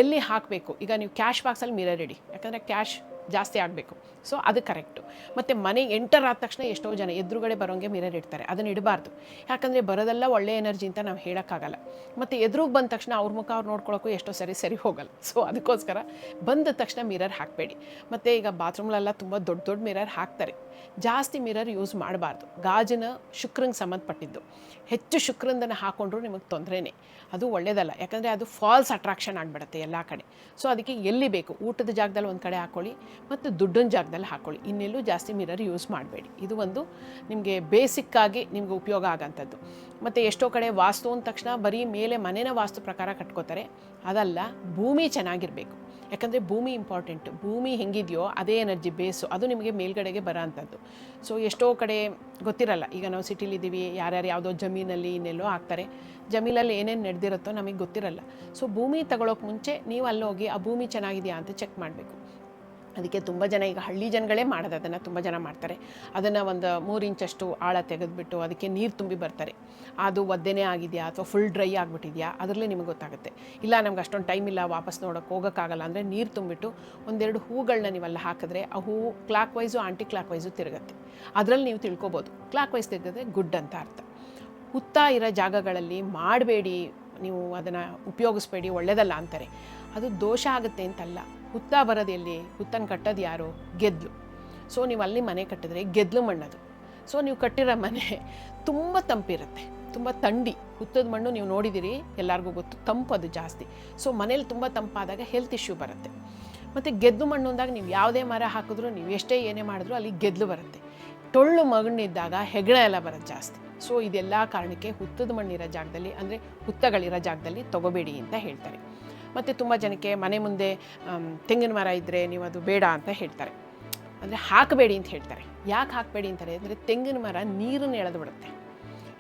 ಎಲ್ಲಿ ಹಾಕಬೇಕು? ಈಗ ನೀವು ಕ್ಯಾಶ್ ಬಾಕ್ಸಲ್ಲಿ ಮಿರರ್ ಇಡಿ, ಯಾಕಂದರೆ ಕ್ಯಾಶ್ ಜಾಸ್ತಿ ಆಗಬೇಕು. ಸೊ ಅದು ಕರೆಕ್ಟು ಮತ್ತು ಮನೆ ಎಂಟರ್ ಆದ ತಕ್ಷಣ ಎಷ್ಟೋ ಜನ ಎದುರುಗಡೆ ಬರೋಂಗೆ ಮಿರರ್ ಇಡ್ತಾರೆ. ಅದನ್ನು ಇಡಬಾರ್ದು. ಯಾಕಂದರೆ ಬರೋದೆಲ್ಲ ಒಳ್ಳೆ ಎನರ್ಜಿ ಅಂತ ನಾವು ಹೇಳೋಕ್ಕಾಗಲ್ಲ. ಮತ್ತು ಎದುರಿಗೆ ಬಂದ ತಕ್ಷಣ ಅವ್ರ ಮುಖ ಅವ್ರು ನೋಡ್ಕೊಳ್ಳೋಕ್ಕೂ ಎಷ್ಟೋ ಸರಿ ಸರಿ ಹೋಗಲ್ಲ. ಸೊ ಅದಕ್ಕೋಸ್ಕರ ಬಂದ ತಕ್ಷಣ ಮಿರರ್ ಹಾಕಬೇಡಿ. ಮತ್ತು ಈಗ ಬಾತ್ರೂಮ್ಲೆಲ್ಲ ತುಂಬ ದೊಡ್ಡ ದೊಡ್ಡ ಮಿರರ್ ಹಾಕ್ತಾರೆ. ಜಾಸ್ತಿ ಮಿರರ್ ಯೂಸ್ ಮಾಡಬಾರ್ದು. ಗಾಜಿನ ಶುಕ್ರಂಗೆ ಸಂಬಂಧಪಟ್ಟಿದ್ದು. ಹೆಚ್ಚು ಶುಕ್ರಂದನ್ನು ಹಾಕೊಂಡ್ರು ನಿಮಗೆ ತೊಂದರೆನೇ. ಅದು ಒಳ್ಳೆಯದಲ್ಲ ಯಾಕಂದರೆ ಅದು ಫಾಲ್ಸ್ ಅಟ್ರಾಕ್ಷನ್ ಆಗಿಬಿಡುತ್ತೆ ಎಲ್ಲ ಕಡೆ. ಸೊ ಅದಕ್ಕೆ ಎಲ್ಲಿ ಬೇಕು? ಊಟದ ಜಾಗದಲ್ಲಿ ಒಂದು ಕಡೆ ಹಾಕ್ಕೊಳ್ಳಿ ಮತ್ತು ದುಡ್ಡಿನ ಜಾಗದಲ್ಲಿ ಹಾಕ್ಕೊಳ್ಳಿ ಇನ್ನೆಲ್ಲೂ ಜಾಸ್ತಿ ಮಿರರ್ ಯೂಸ್ ಮಾಡಬೇಡಿ. ಇದು ಒಂದು ನಿಮಗೆ ಬೇಸಿಕ್ಕಾಗಿ ನಿಮಗೆ ಉಪಯೋಗ ಆಗೋಂಥದ್ದು. ಮತ್ತು ಎಷ್ಟೋ ಕಡೆ ವಾಸ್ತು ಅಂದ ತಕ್ಷಣ ಬರೀ ಮೇಲೆ ಮನೆನ ವಾಸ್ತು ಪ್ರಕಾರ ಕಟ್ಕೋತಾರೆ. ಅದಲ್ಲ, ಭೂಮಿ ಚೆನ್ನಾಗಿರಬೇಕು. ಯಾಕಂದರೆ ಭೂಮಿ ಇಂಪಾರ್ಟೆಂಟ್ ಭೂಮಿ ಹೆಂಗಿದೆಯೋ ಅದೇ ಎನರ್ಜಿ ಬೇಸು ಅದು ನಿಮಗೆ ಮೇಲ್ಗಡೆಗೆ ಬರೋ ಅಂಥದ್ದು. ಸೊ ಎಷ್ಟೋ ಕಡೆ ಗೊತ್ತಿರಲ್ಲ. ಈಗ ನಾವು ಸಿಟಿಲಿದ್ದೀವಿ ಯಾರ್ಯಾರು ಯಾವುದೋ ಜಮೀನಲ್ಲಿ ಇನ್ನೆಲ್ಲೋ ಹಾಕ್ತಾರೆ. ಜಮೀನಲ್ಲಿ ಏನೇನು ನಡೆದಿರುತ್ತೋ ನಮಗೆ ಗೊತ್ತಿರಲ್ಲ. ಸೊ ಭೂಮಿ ತಗೊಳ್ಳೋಕೆ ಮುಂಚೆ ನೀವು ಅಲ್ಲೋಗಿ, ಆ ಭೂಮಿ ಚೆನ್ನಾಗಿದೆಯಾ? ಅಂತ ಚೆಕ್ ಮಾಡಬೇಕು. ಅದಕ್ಕೆ ತುಂಬ ಜನ ಈಗ ಹಳ್ಳಿ ಜನಗಳೇ ಮಾಡೋದು, ಅದನ್ನು ತುಂಬ ಜನ ಮಾಡ್ತಾರೆ. ಅದನ್ನು ಒಂದು ಮೂರು ಇಂಚಷ್ಟು ಆಳ ತೆಗೆದುಬಿಟ್ಟು ಅದಕ್ಕೆ ನೀರು ತುಂಬಿ ಬರ್ತಾರೆ. ಅದು ಒದ್ದೆನೇ ಆಗಿದೆಯಾ ಅಥವಾ ಫುಲ್ ಡ್ರೈ ಆಗಿಬಿಟ್ಟಿದೆಯಾ ಅದರಲ್ಲೇ ನಿಮಗೆ ಗೊತ್ತಾಗುತ್ತೆ. ಇಲ್ಲ, ನಮ್ಗೆ ಅಷ್ಟೊಂದು ಟೈಮ್ ಇಲ್ಲ, ವಾಪಸ್ ನೋಡೋಕೆ ಹೋಗೋಕ್ಕಾಗಲ್ಲ ಅಂದರೆ ನೀರು ತುಂಬಿಟ್ಟು ಒಂದೆರಡು ಹೂಗಳನ್ನ ನೀವೆಲ್ಲ ಹಾಕಿದ್ರೆ ಆ ಹೂವು clockwise anti clockwise ತಿರುಗುತ್ತೆ. ಅದರಲ್ಲಿ ನೀವು ತಿಳ್ಕೊಬೋದು. ಕ್ಲಾಕ್ ವೈಸ್ ತಿರುಗಿದ್ರೆ ಗುಡ್ ಅಂತ ಅರ್ಥ. ಹುತ್ತ ಇರೋ ಜಾಗಗಳಲ್ಲಿ ಮಾಡಬೇಡಿ, ನೀವು ಅದನ್ನು ಉಪಯೋಗಿಸ್ಬೇಡಿ ಒಳ್ಳೆಯದಲ್ಲ ಅಂತಾರೆ. ಅದು ದೋಷ ಆಗುತ್ತೆ ಅಂತಲ್ಲ. ಹುತ್ತ ಬರೋದು ಎಲ್ಲಿ? ಹುತ್ತನ ಕಟ್ಟೋದು ಯಾರು? ಗೆದ್ಲು. ಸೊ ನೀವು ಅಲ್ಲಿ ಮನೆ ಕಟ್ಟಿದ್ರೆ ಗೆದ್ಲು ಮಣ್ಣದು. ಸೊ ನೀವು ಕಟ್ಟಿರೋ ಮನೆ ತುಂಬ ತಂಪಿರುತ್ತೆ. ತುಂಬ ತಂಡಿ. ಹುತ್ತದ ಮಣ್ಣು ನೀವು ನೋಡಿದ್ದೀರಿ, ಎಲ್ಲರಿಗೂ ಗೊತ್ತು. ತಂಪು ಅದು ಜಾಸ್ತಿ. ಸೊ ಮನೇಲಿ ತುಂಬ ತಂಪಾದಾಗ ಹೆಲ್ತ್ ಇಶ್ಯೂ ಬರುತ್ತೆ. ಮತ್ತು ಗೆದ್ದು ಮಣ್ಣು ಅಂದಾಗ ನೀವು ಯಾವುದೇ ಮರ ಹಾಕಿದ್ರೂ ನೀವು ಎಷ್ಟೇ ಏನೇ ಮಾಡಿದ್ರೂ ಅಲ್ಲಿ ಗೆದ್ಲು ಬರುತ್ತೆ. ಟೊಳ್ಳು ಮಗಣ್ಣಿದ್ದಾಗ ಹೆಗಣ ಎಲ್ಲ ಬರೋದು ಜಾಸ್ತಿ. ಸೊ ಇದೆಲ್ಲ ಕಾರಣಕ್ಕೆ ಹುತ್ತದ ಮಣ್ಣಿರೋ ಜಾಗದಲ್ಲಿ, ಅಂದರೆ ಹುತ್ತಗಳಿರೋ ಜಾಗದಲ್ಲಿ ತಗೋಬೇಡಿ ಅಂತ ಹೇಳ್ತಾರೆ. ಮತ್ತು ತುಂಬ ಜನಕ್ಕೆ ಮನೆ ಮುಂದೆ ತೆಂಗಿನ ಮರ ಇದ್ದರೆ ನೀವು ಅದು ಬೇಡ ಅಂತ ಹೇಳ್ತಾರೆ. ಅಂದರೆ ಹಾಕಬೇಡಿ ಅಂತ ಹೇಳ್ತಾರೆ. ಯಾಕೆ ಹಾಕಬೇಡಿ ಅಂತಾರೆ? ಅಂದರೆ ತೆಂಗಿನ ಮರ ನೀರನ್ನು ಎಳೆದು ಬಿಡುತ್ತೆ.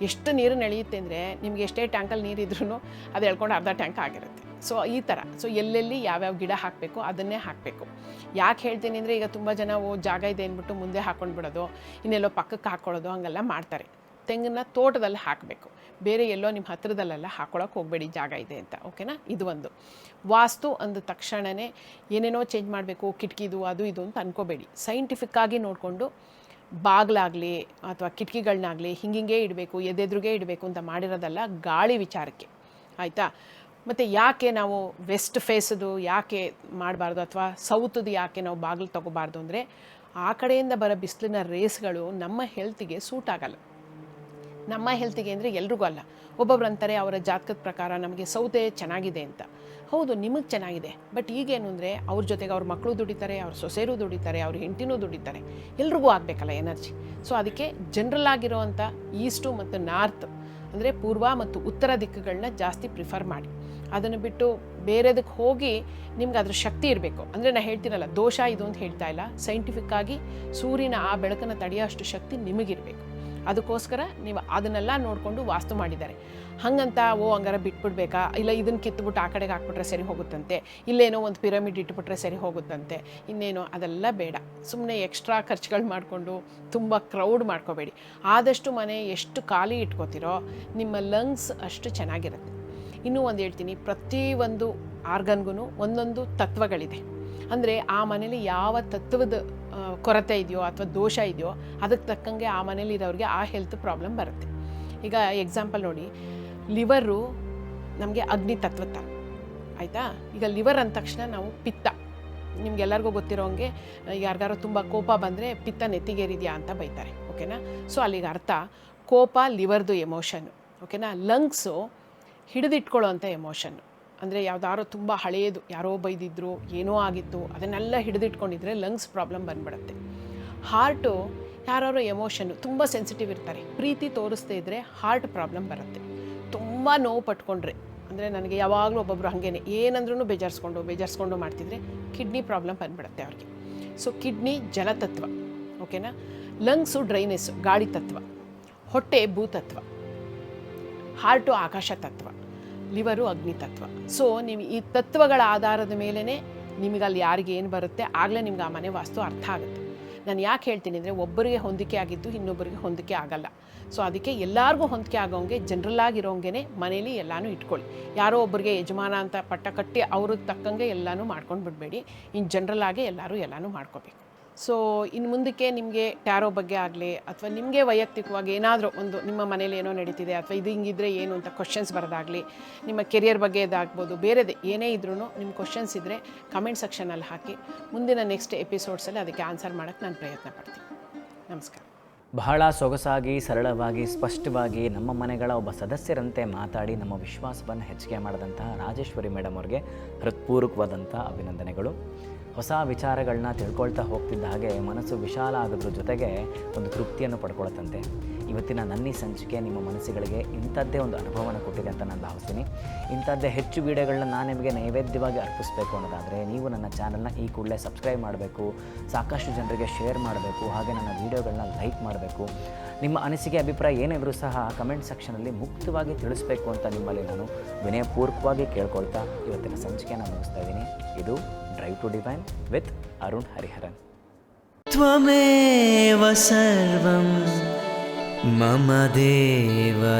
ಎಷ್ಟು ನೀರನ್ನು ಎಳೆಯುತ್ತೆ ಅಂದರೆ ನಿಮಗೆ ಎಷ್ಟೇ ಟ್ಯಾಂಕಲ್ಲಿ ನೀರಿದ್ರೂ ಅದು ಎಳ್ಕೊಂಡು ಅರ್ಧ ಟ್ಯಾಂಕ್ ಆಗಿರುತ್ತೆ. ಸೊ, ಈ ಥರ. ಸೊ, ಎಲ್ಲೆಲ್ಲಿ ಯಾವ್ಯಾವ ಗಿಡ ಹಾಕಬೇಕು, ಅದನ್ನೇ ಹಾಕಬೇಕು. ಯಾಕೆ ಹೇಳ್ತೀನಿ ಅಂದರೆ ಈಗ ತುಂಬ ಜನ, ಓ, ಜಾಗ ಇದೆ ಅಂದ್ಬಿಟ್ಟು ಮುಂದೆ ಹಾಕೊಂಡು ಬಿಡೋದು ಇನ್ನೆಲ್ಲೋ ಪಕ್ಕಕ್ಕೆ ಹಾಕ್ಕೊಳ್ಳೋದು ಹಂಗೆಲ್ಲ ಮಾಡ್ತಾರೆ. ತೆಂಗನ್ನ ತೋಟದಲ್ಲಿ ಹಾಕಬೇಕು. ಬೇರೆ ಎಲ್ಲೋ ನಿಮ್ಮ ಹತ್ತಿರದಲ್ಲೆಲ್ಲ ಹಾಕೊಳಕ್ಕೆ ಹೋಗಬೇಡಿ, ಜಾಗ ಇದೆ ಅಂತ. ಓಕೆನಾ? ಇದು ಒಂದು. ವಾಸ್ತು ಅಂದ ತಕ್ಷಣವೇ ಏನೇನೋ ಚೇಂಜ್ ಮಾಡಬೇಕು, ಕಿಟಕಿದು, ಅದು ಇದು ಅಂತ ಅನ್ಕೋಬೇಡಿ. ಸೈಂಟಿಫಿಕ್ಕಾಗಿ ನೋಡಿಕೊಂಡು ಬಾಗಿಲಾಗಲಿ ಅಥವಾ ಕಿಟಕಿಗಳನ್ನಾಗಲಿ ಹಿಂಗಿಂಗೆ ಇಡಬೇಕು, ಎದೆದ್ರಿಗೆ ಇಡಬೇಕು ಅಂತ ಮಾಡಿರೋದಲ್ಲ ಗಾಳಿ ವಿಚಾರಕ್ಕೆ. ಆಯಿತಾ? ಮತ್ತು ಯಾಕೆ ನಾವು ವೆಸ್ಟ್ ಫೇಸದು ಯಾಕೆ ಮಾಡಬಾರ್ದು ಅಥವಾ ಸೌತದು ಯಾಕೆ ನಾವು ಬಾಗಿಲು ತಗೋಬಾರ್ದು ಅಂದರೆ ಆ ಕಡೆಯಿಂದ ಬರೋ ಬಿಸಿಲಿನ ರೇಸ್ಗಳು ನಮ್ಮ ಹೆಲ್ತಿಗೆ ಸೂಟ್ ಆಗಲ್ಲ. ನಮ್ಮ ಹೆಲ್ತಿಗೆ ಅಂದರೆ ಎಲ್ರಿಗೂ ಅಲ್ಲ. ಒಬ್ಬೊಬ್ರು ಅಂತಾರೆ ಅವರ ಜಾತಕದ ಪ್ರಕಾರ ನಮಗೆ ಸೌತೆ ಚೆನ್ನಾಗಿದೆ ಅಂತ. ಹೌದು, ನಿಮಗೆ ಚೆನ್ನಾಗಿದೆ. ಬಟ್ ಈಗೇನು ಅಂದರೆ ಅವ್ರ ಜೊತೆಗೆ ಅವ್ರ ಮಕ್ಕಳು ದುಡಿತಾರೆ, ಅವ್ರ ಸೊಸೆಯರು ದುಡಿತಾರೆ, ಅವ್ರ ಹೆಂಡತಿನೂ ದುಡಿತಾರೆ. ಎಲ್ರಿಗೂ ಆಗಬೇಕಲ್ಲ ಎನರ್ಜಿ ಸೊ ಅದಕ್ಕೆ ಜನರಲ್ ಆಗಿರೋವಂಥ ಈಸ್ಟು ಮತ್ತು ನಾರ್ತ್ ಅಂದರೆ ಪೂರ್ವ ಮತ್ತು ಉತ್ತರ ದಿಕ್ಕುಗಳನ್ನ ಜಾಸ್ತಿ ಪ್ರಿಫರ್ ಮಾಡಿ. ಅದನ್ನು ಬಿಟ್ಟು ಬೇರೆದಕ್ಕೆ ಹೋಗಿ ನಿಮ್ಗೆ ಅದ್ರ ಶಕ್ತಿ ಇರಬೇಕು. ಅಂದರೆ ನಾನು ಹೇಳ್ತೀನಲ್ಲ, ದೋಷ ಇದು ಅಂತ ಹೇಳ್ತಾ ಇಲ್ಲ. ಸೈಂಟಿಫಿಕ್ಕಾಗಿ ಸೂರ್ಯನ ಆ ಬೆಳಕನ್ನು ತಡೆಯೋ ಅಷ್ಟು ಶಕ್ತಿ ನಿಮಗಿರಬೇಕು. ಅದಕ್ಕೋಸ್ಕರ ನೀವು ಅದನ್ನೆಲ್ಲ ನೋಡಿಕೊಂಡು ವಾಸ್ತು ಮಾಡಿದ್ದಾರೆ ಹಂಗಂತ, ಓ, ಹಂಗಾರ ಬಿಟ್ಬಿಡ್ಬೇಕಾ? ಇಲ್ಲ ಇದನ್ನು ಕಿತ್ಬಿಟ್ಟು ಆ ಕಡೆಗೆ ಹಾಕ್ಬಿಟ್ರೆ ಸರಿ ಹೋಗುತ್ತಂತೆ? ಇಲ್ಲೇನೋ ಒಂದು ಪಿರಮಿಡ್ ಇಟ್ಬಿಟ್ರೆ ಸರಿ ಹೋಗುತ್ತಂತೆ? ಇನ್ನೇನೋ ಅದೆಲ್ಲ ಬೇಡ. ಸುಮ್ಮನೆ ಎಕ್ಸ್ಟ್ರಾ ಖರ್ಚುಗಳು ಮಾಡಿಕೊಂಡು ತುಂಬ ಕ್ರೌಡ್ ಮಾಡ್ಕೋಬೇಡಿ. ಆದಷ್ಟು ಮನೆ ಎಷ್ಟು ಖಾಲಿ ಇಟ್ಕೋತಿರೋ ನಿಮ್ಮ ಲಂಗ್ಸ್ ಅಷ್ಟು ಚೆನ್ನಾಗಿರುತ್ತೆ. ಇನ್ನೂ ಒಂದು ಹೇಳ್ತೀನಿ ಪ್ರತಿಯೊಂದು ಆರ್ಗನ್ಗೂ ಒಂದೊಂದು ತತ್ವಗಳಿದೆ. ಅಂದರೆ ಆ ಮನೇಲಿ ಯಾವ ತತ್ವದ ಕೊರತೆ ಇದೆಯೋ ಅಥವಾ ದೋಷ ಇದೆಯೋ ಅದಕ್ಕೆ ತಕ್ಕಂಗೆ ಆ ಮನೇಲಿ ಇರೋರಿಗೆ ಆ ಹೆಲ್ತ್ ಪ್ರಾಬ್ಲಮ್ ಬರುತ್ತೆ. ಈಗ ಎಕ್ಸಾಂಪಲ್ ನೋಡಿ ಲಿವರು ನಮಗೆ ಅಗ್ನಿ ತತ್ವ ತ, ಆಯಿತಾ? ಈಗ ಲಿವರ್ ಅಂದ ತಕ್ಷಣ ನಾವು ಪಿತ್ತ. ನಿಮ್ಗೆಲ್ಲರಿಗೂ ಗೊತ್ತಿರೋಂಗೆ, ಯಾರಿಗಾರು ತುಂಬ ಕೋಪ ಬಂದರೆ ಪಿತ್ತ ನೆತ್ತಿಗೇರಿದೆಯಾ ಅಂತ ಬೈತಾರೆ, ಓಕೆನಾ? ಸೊ ಅಲ್ಲಿಗೆ ಅರ್ಥ, ಕೋಪ ಲಿವರ್ದು ಎಮೋಷನ್ ಓಕೆನಾ? ಲಂಗ್ಸು ಹಿಡಿದಿಟ್ಕೊಳ್ಳೋ ಅಂಥ ಎಮೋಷನ್ನು ಅಂದರೆ ಯಾವ್ದಾರೋ ತುಂಬ ಹಳೆಯದು ಯಾರೋ ಬೈದಿದ್ರು, ಏನೋ ಆಗಿತ್ತು, ಅದನ್ನೆಲ್ಲ ಹಿಡಿದಿಟ್ಕೊಂಡಿದ್ರೆ ಲಂಗ್ಸ್ ಪ್ರಾಬ್ಲಮ್ ಬಂದ್ಬಿಡುತ್ತೆ. ಹಾರ್ಟು ಯಾರೋ ಎಮೋಷನ್ನು ತುಂಬ ಸೆನ್ಸಿಟಿವ್ ಇರ್ತಾರೆ. ಪ್ರೀತಿ ತೋರಿಸ್ದೇ ಇದ್ದರೆ ಹಾರ್ಟ್ ಪ್ರಾಬ್ಲಮ್ ಬರುತ್ತೆ. ತುಂಬ ನೋವು ಪಟ್ಕೊಂಡ್ರೆ. ಅಂದರೆ ನನಗೆ ಯಾವಾಗಲೂ ಒಬ್ಬೊಬ್ರು ಹಾಗೇನೆ ಏನಂದ್ರೂ ಬೇಜಾರಿಸ್ಕೊಂಡು ಬೇಜಾರಿಸ್ಕೊಂಡು ಮಾಡ್ತಿದ್ರೆ ಕಿಡ್ನಿ ಪ್ರಾಬ್ಲಮ್ ಬಂದ್ಬಿಡುತ್ತೆ ಅವ್ರಿಗೆ. ಸೊ ಕಿಡ್ನಿ ಜಲತತ್ವ ಓಕೆನಾ ಲಂಗ್ಸು ಡ್ರೈನೆಸ್ಸು ಗಾಳಿ ತತ್ವ ಹೊಟ್ಟೆ ಭೂತತ್ವ ಹಾರ್ಟು ಆಕಾಶ ತತ್ವ ಲಿವರು ಅಗ್ನಿ ತತ್ವ ಸೊ ನೀವು ಈ ತತ್ವಗಳ ಆಧಾರದ ಮೇಲೇ ನಿಮಗೆ ಅಲ್ಲಿ ಯಾರಿಗೆ ಏನು ಬರುತ್ತೆ, ಆಗಲೇ ನಿಮ್ಗೆ ಆ ಮನೆ ವಾಸ್ತು ಅರ್ಥ ಆಗುತ್ತೆ. ನಾನು ಯಾಕೆ ಹೇಳ್ತೀನಿ ಅಂದರೆ ಒಬ್ಬರಿಗೆ ಹೊಂದಿಕೆ ಆಗಿದ್ದು ಇನ್ನೊಬ್ಬರಿಗೆ ಹೊಂದಿಕೆ ಆಗಲ್ಲ. ಸೊ ಅದಕ್ಕೆ ಎಲ್ಲರಿಗೂ ಹೊಂದಿಕೆ ಆಗೋಂಗೆ ಜನರಲ್ ಆಗಿರೋಂಗೆ ಮನೇಲಿ ಎಲ್ಲನೂ ಇಟ್ಕೊಳ್ಳಿ. ಯಾರೋ ಒಬ್ಬರಿಗೆ ಯಜಮಾನ ಅಂತ ಪಟ್ಟ ಕಟ್ಟಿ ಅವ್ರಿಗೆ ತಕ್ಕಂಗೆ ಎಲ್ಲನೂ ಮಾಡ್ಕೊಂಡು ಬಿಡಬೇಡಿ. ಇನ್ನು ಜನರಲ್ ಆಗಿ ಎಲ್ಲರೂ ಎಲ್ಲನೂ ಮಾಡ್ಕೋಬೇಕು. ಸೊ ಇನ್ನು ಮುಂದಕ್ಕೆ ನಿಮಗೆ ಟ್ಯಾರೋ ಬಗ್ಗೆ ಆಗಲಿ ಅಥವಾ ನಿಮಗೆ ವೈಯಕ್ತಿಕವಾಗಿ ಏನಾದರೂ ಒಂದು ನಿಮ್ಮ ಮನೇಲಿ ಏನೋ ನಡೀತಿದೆ ಅಥವಾ ಇದು ಹಿಂಗಿದ್ರೆ ಏನು ಅಂತ ಕ್ವಶನ್ಸ್ ಬರೋದಾಗಲಿ, ನಿಮ್ಮ ಕೆರಿಯರ್ ಬಗ್ಗೆ ಇದಾಗ್ಬೋದು, ಬೇರೆದೇ ಏನೇ ಇದ್ರೂ ನಿಮ್ಮ ಕ್ವಶನ್ಸ್ ಇದ್ದರೆ ಕಮೆಂಟ್ ಸೆಕ್ಷನಲ್ಲಿ ಹಾಕಿ, ಮುಂದಿನ ನೆಕ್ಸ್ಟ್ ಎಪಿಸೋಡ್ಸಲ್ಲಿ ಅದಕ್ಕೆ ಆನ್ಸರ್ ಮಾಡೋಕ್ಕೆ ನಾನು ಪ್ರಯತ್ನ ಪಡ್ತೀನಿ. ನಮಸ್ಕಾರ. ಬಹಳ ಸೊಗಸಾಗಿ, ಸರಳವಾಗಿ, ಸ್ಪಷ್ಟವಾಗಿ ನಮ್ಮ ಮನೆಗಳ ಒಬ್ಬ ಸದಸ್ಯರಂತೆ ಮಾತಾಡಿ ನಮ್ಮ ವಿಶ್ವಾಸವನ್ನು ಹೆಚ್ಚಿಗೆ ಮಾಡಿದಂತಹ ರಾಜೇಶ್ವರಿ ಮೇಡಮ್ ಅವ್ರಿಗೆ ಹೃತ್ಪೂರ್ವಕವಾದಂಥ ಅಭಿನಂದನೆಗಳು. ಹೊಸ ವಿಚಾರಗಳನ್ನ ತಿಳ್ಕೊಳ್ತಾ ಹೋಗ್ತಿದ್ದ ಹಾಗೆ ಮನಸ್ಸು ವಿಶಾಲ ಆಗೋದ್ರ ಜೊತೆಗೆ ಒಂದು ತೃಪ್ತಿಯನ್ನು ಪಡ್ಕೊಳತ್ತಂತೆ. ಇವತ್ತಿನ ನನ್ನಿ ಸಂಚಿಕೆ ನಿಮ್ಮ ಮನಸ್ಸುಗಳಿಗೆ ಇಂಥದ್ದೇ ಒಂದು ಅನುಭವನ ಕೊಟ್ಟಿದೆ ಅಂತ ನಾನು ಭಾವಿಸ್ತೀನಿ. ಇಂಥದ್ದೇ ಹೆಚ್ಚು ವಿಡಿಯೋಗಳನ್ನ ನಾನು ನಿಮಗೆ ನೈವೇದ್ಯವಾಗಿ ಅರ್ಪಿಸಬೇಕು ಅನ್ನೋದಾದರೆ ನೀವು ನನ್ನ ಚಾನಲ್ನ ಈ ಕೂಡಲೇ ಸಬ್ಸ್ಕ್ರೈಬ್ ಮಾಡಬೇಕು, ಸಾಕಷ್ಟು ಜನರಿಗೆ ಶೇರ್ ಮಾಡಬೇಕು, ಹಾಗೆ ನನ್ನ ವೀಡಿಯೋಗಳನ್ನ ಲೈಕ್ ಮಾಡಬೇಕು. ನಿಮ್ಮ ಅನಿಸಿಕೆ, ಅಭಿಪ್ರಾಯ ಏನಿದ್ರೂ ಸಹ ಕಮೆಂಟ್ ಸೆಕ್ಷನಲ್ಲಿ ಮುಕ್ತವಾಗಿ ತಿಳಿಸ್ಬೇಕು ಅಂತ ನಿಮ್ಮಲ್ಲಿ ನಾನು ವಿನಯಪೂರ್ವಕವಾಗಿ ಕೇಳ್ಕೊಳ್ತಾ ಇವತ್ತಿನ ಸಂಚಿಕೆಯನ್ನು ಮುಗಿಸ್ತಾ ಇದ್ದೀನಿ. ಇದು drive to divine with Arun Hariharan త్వమేవ సర్వం మమ దేవదేవా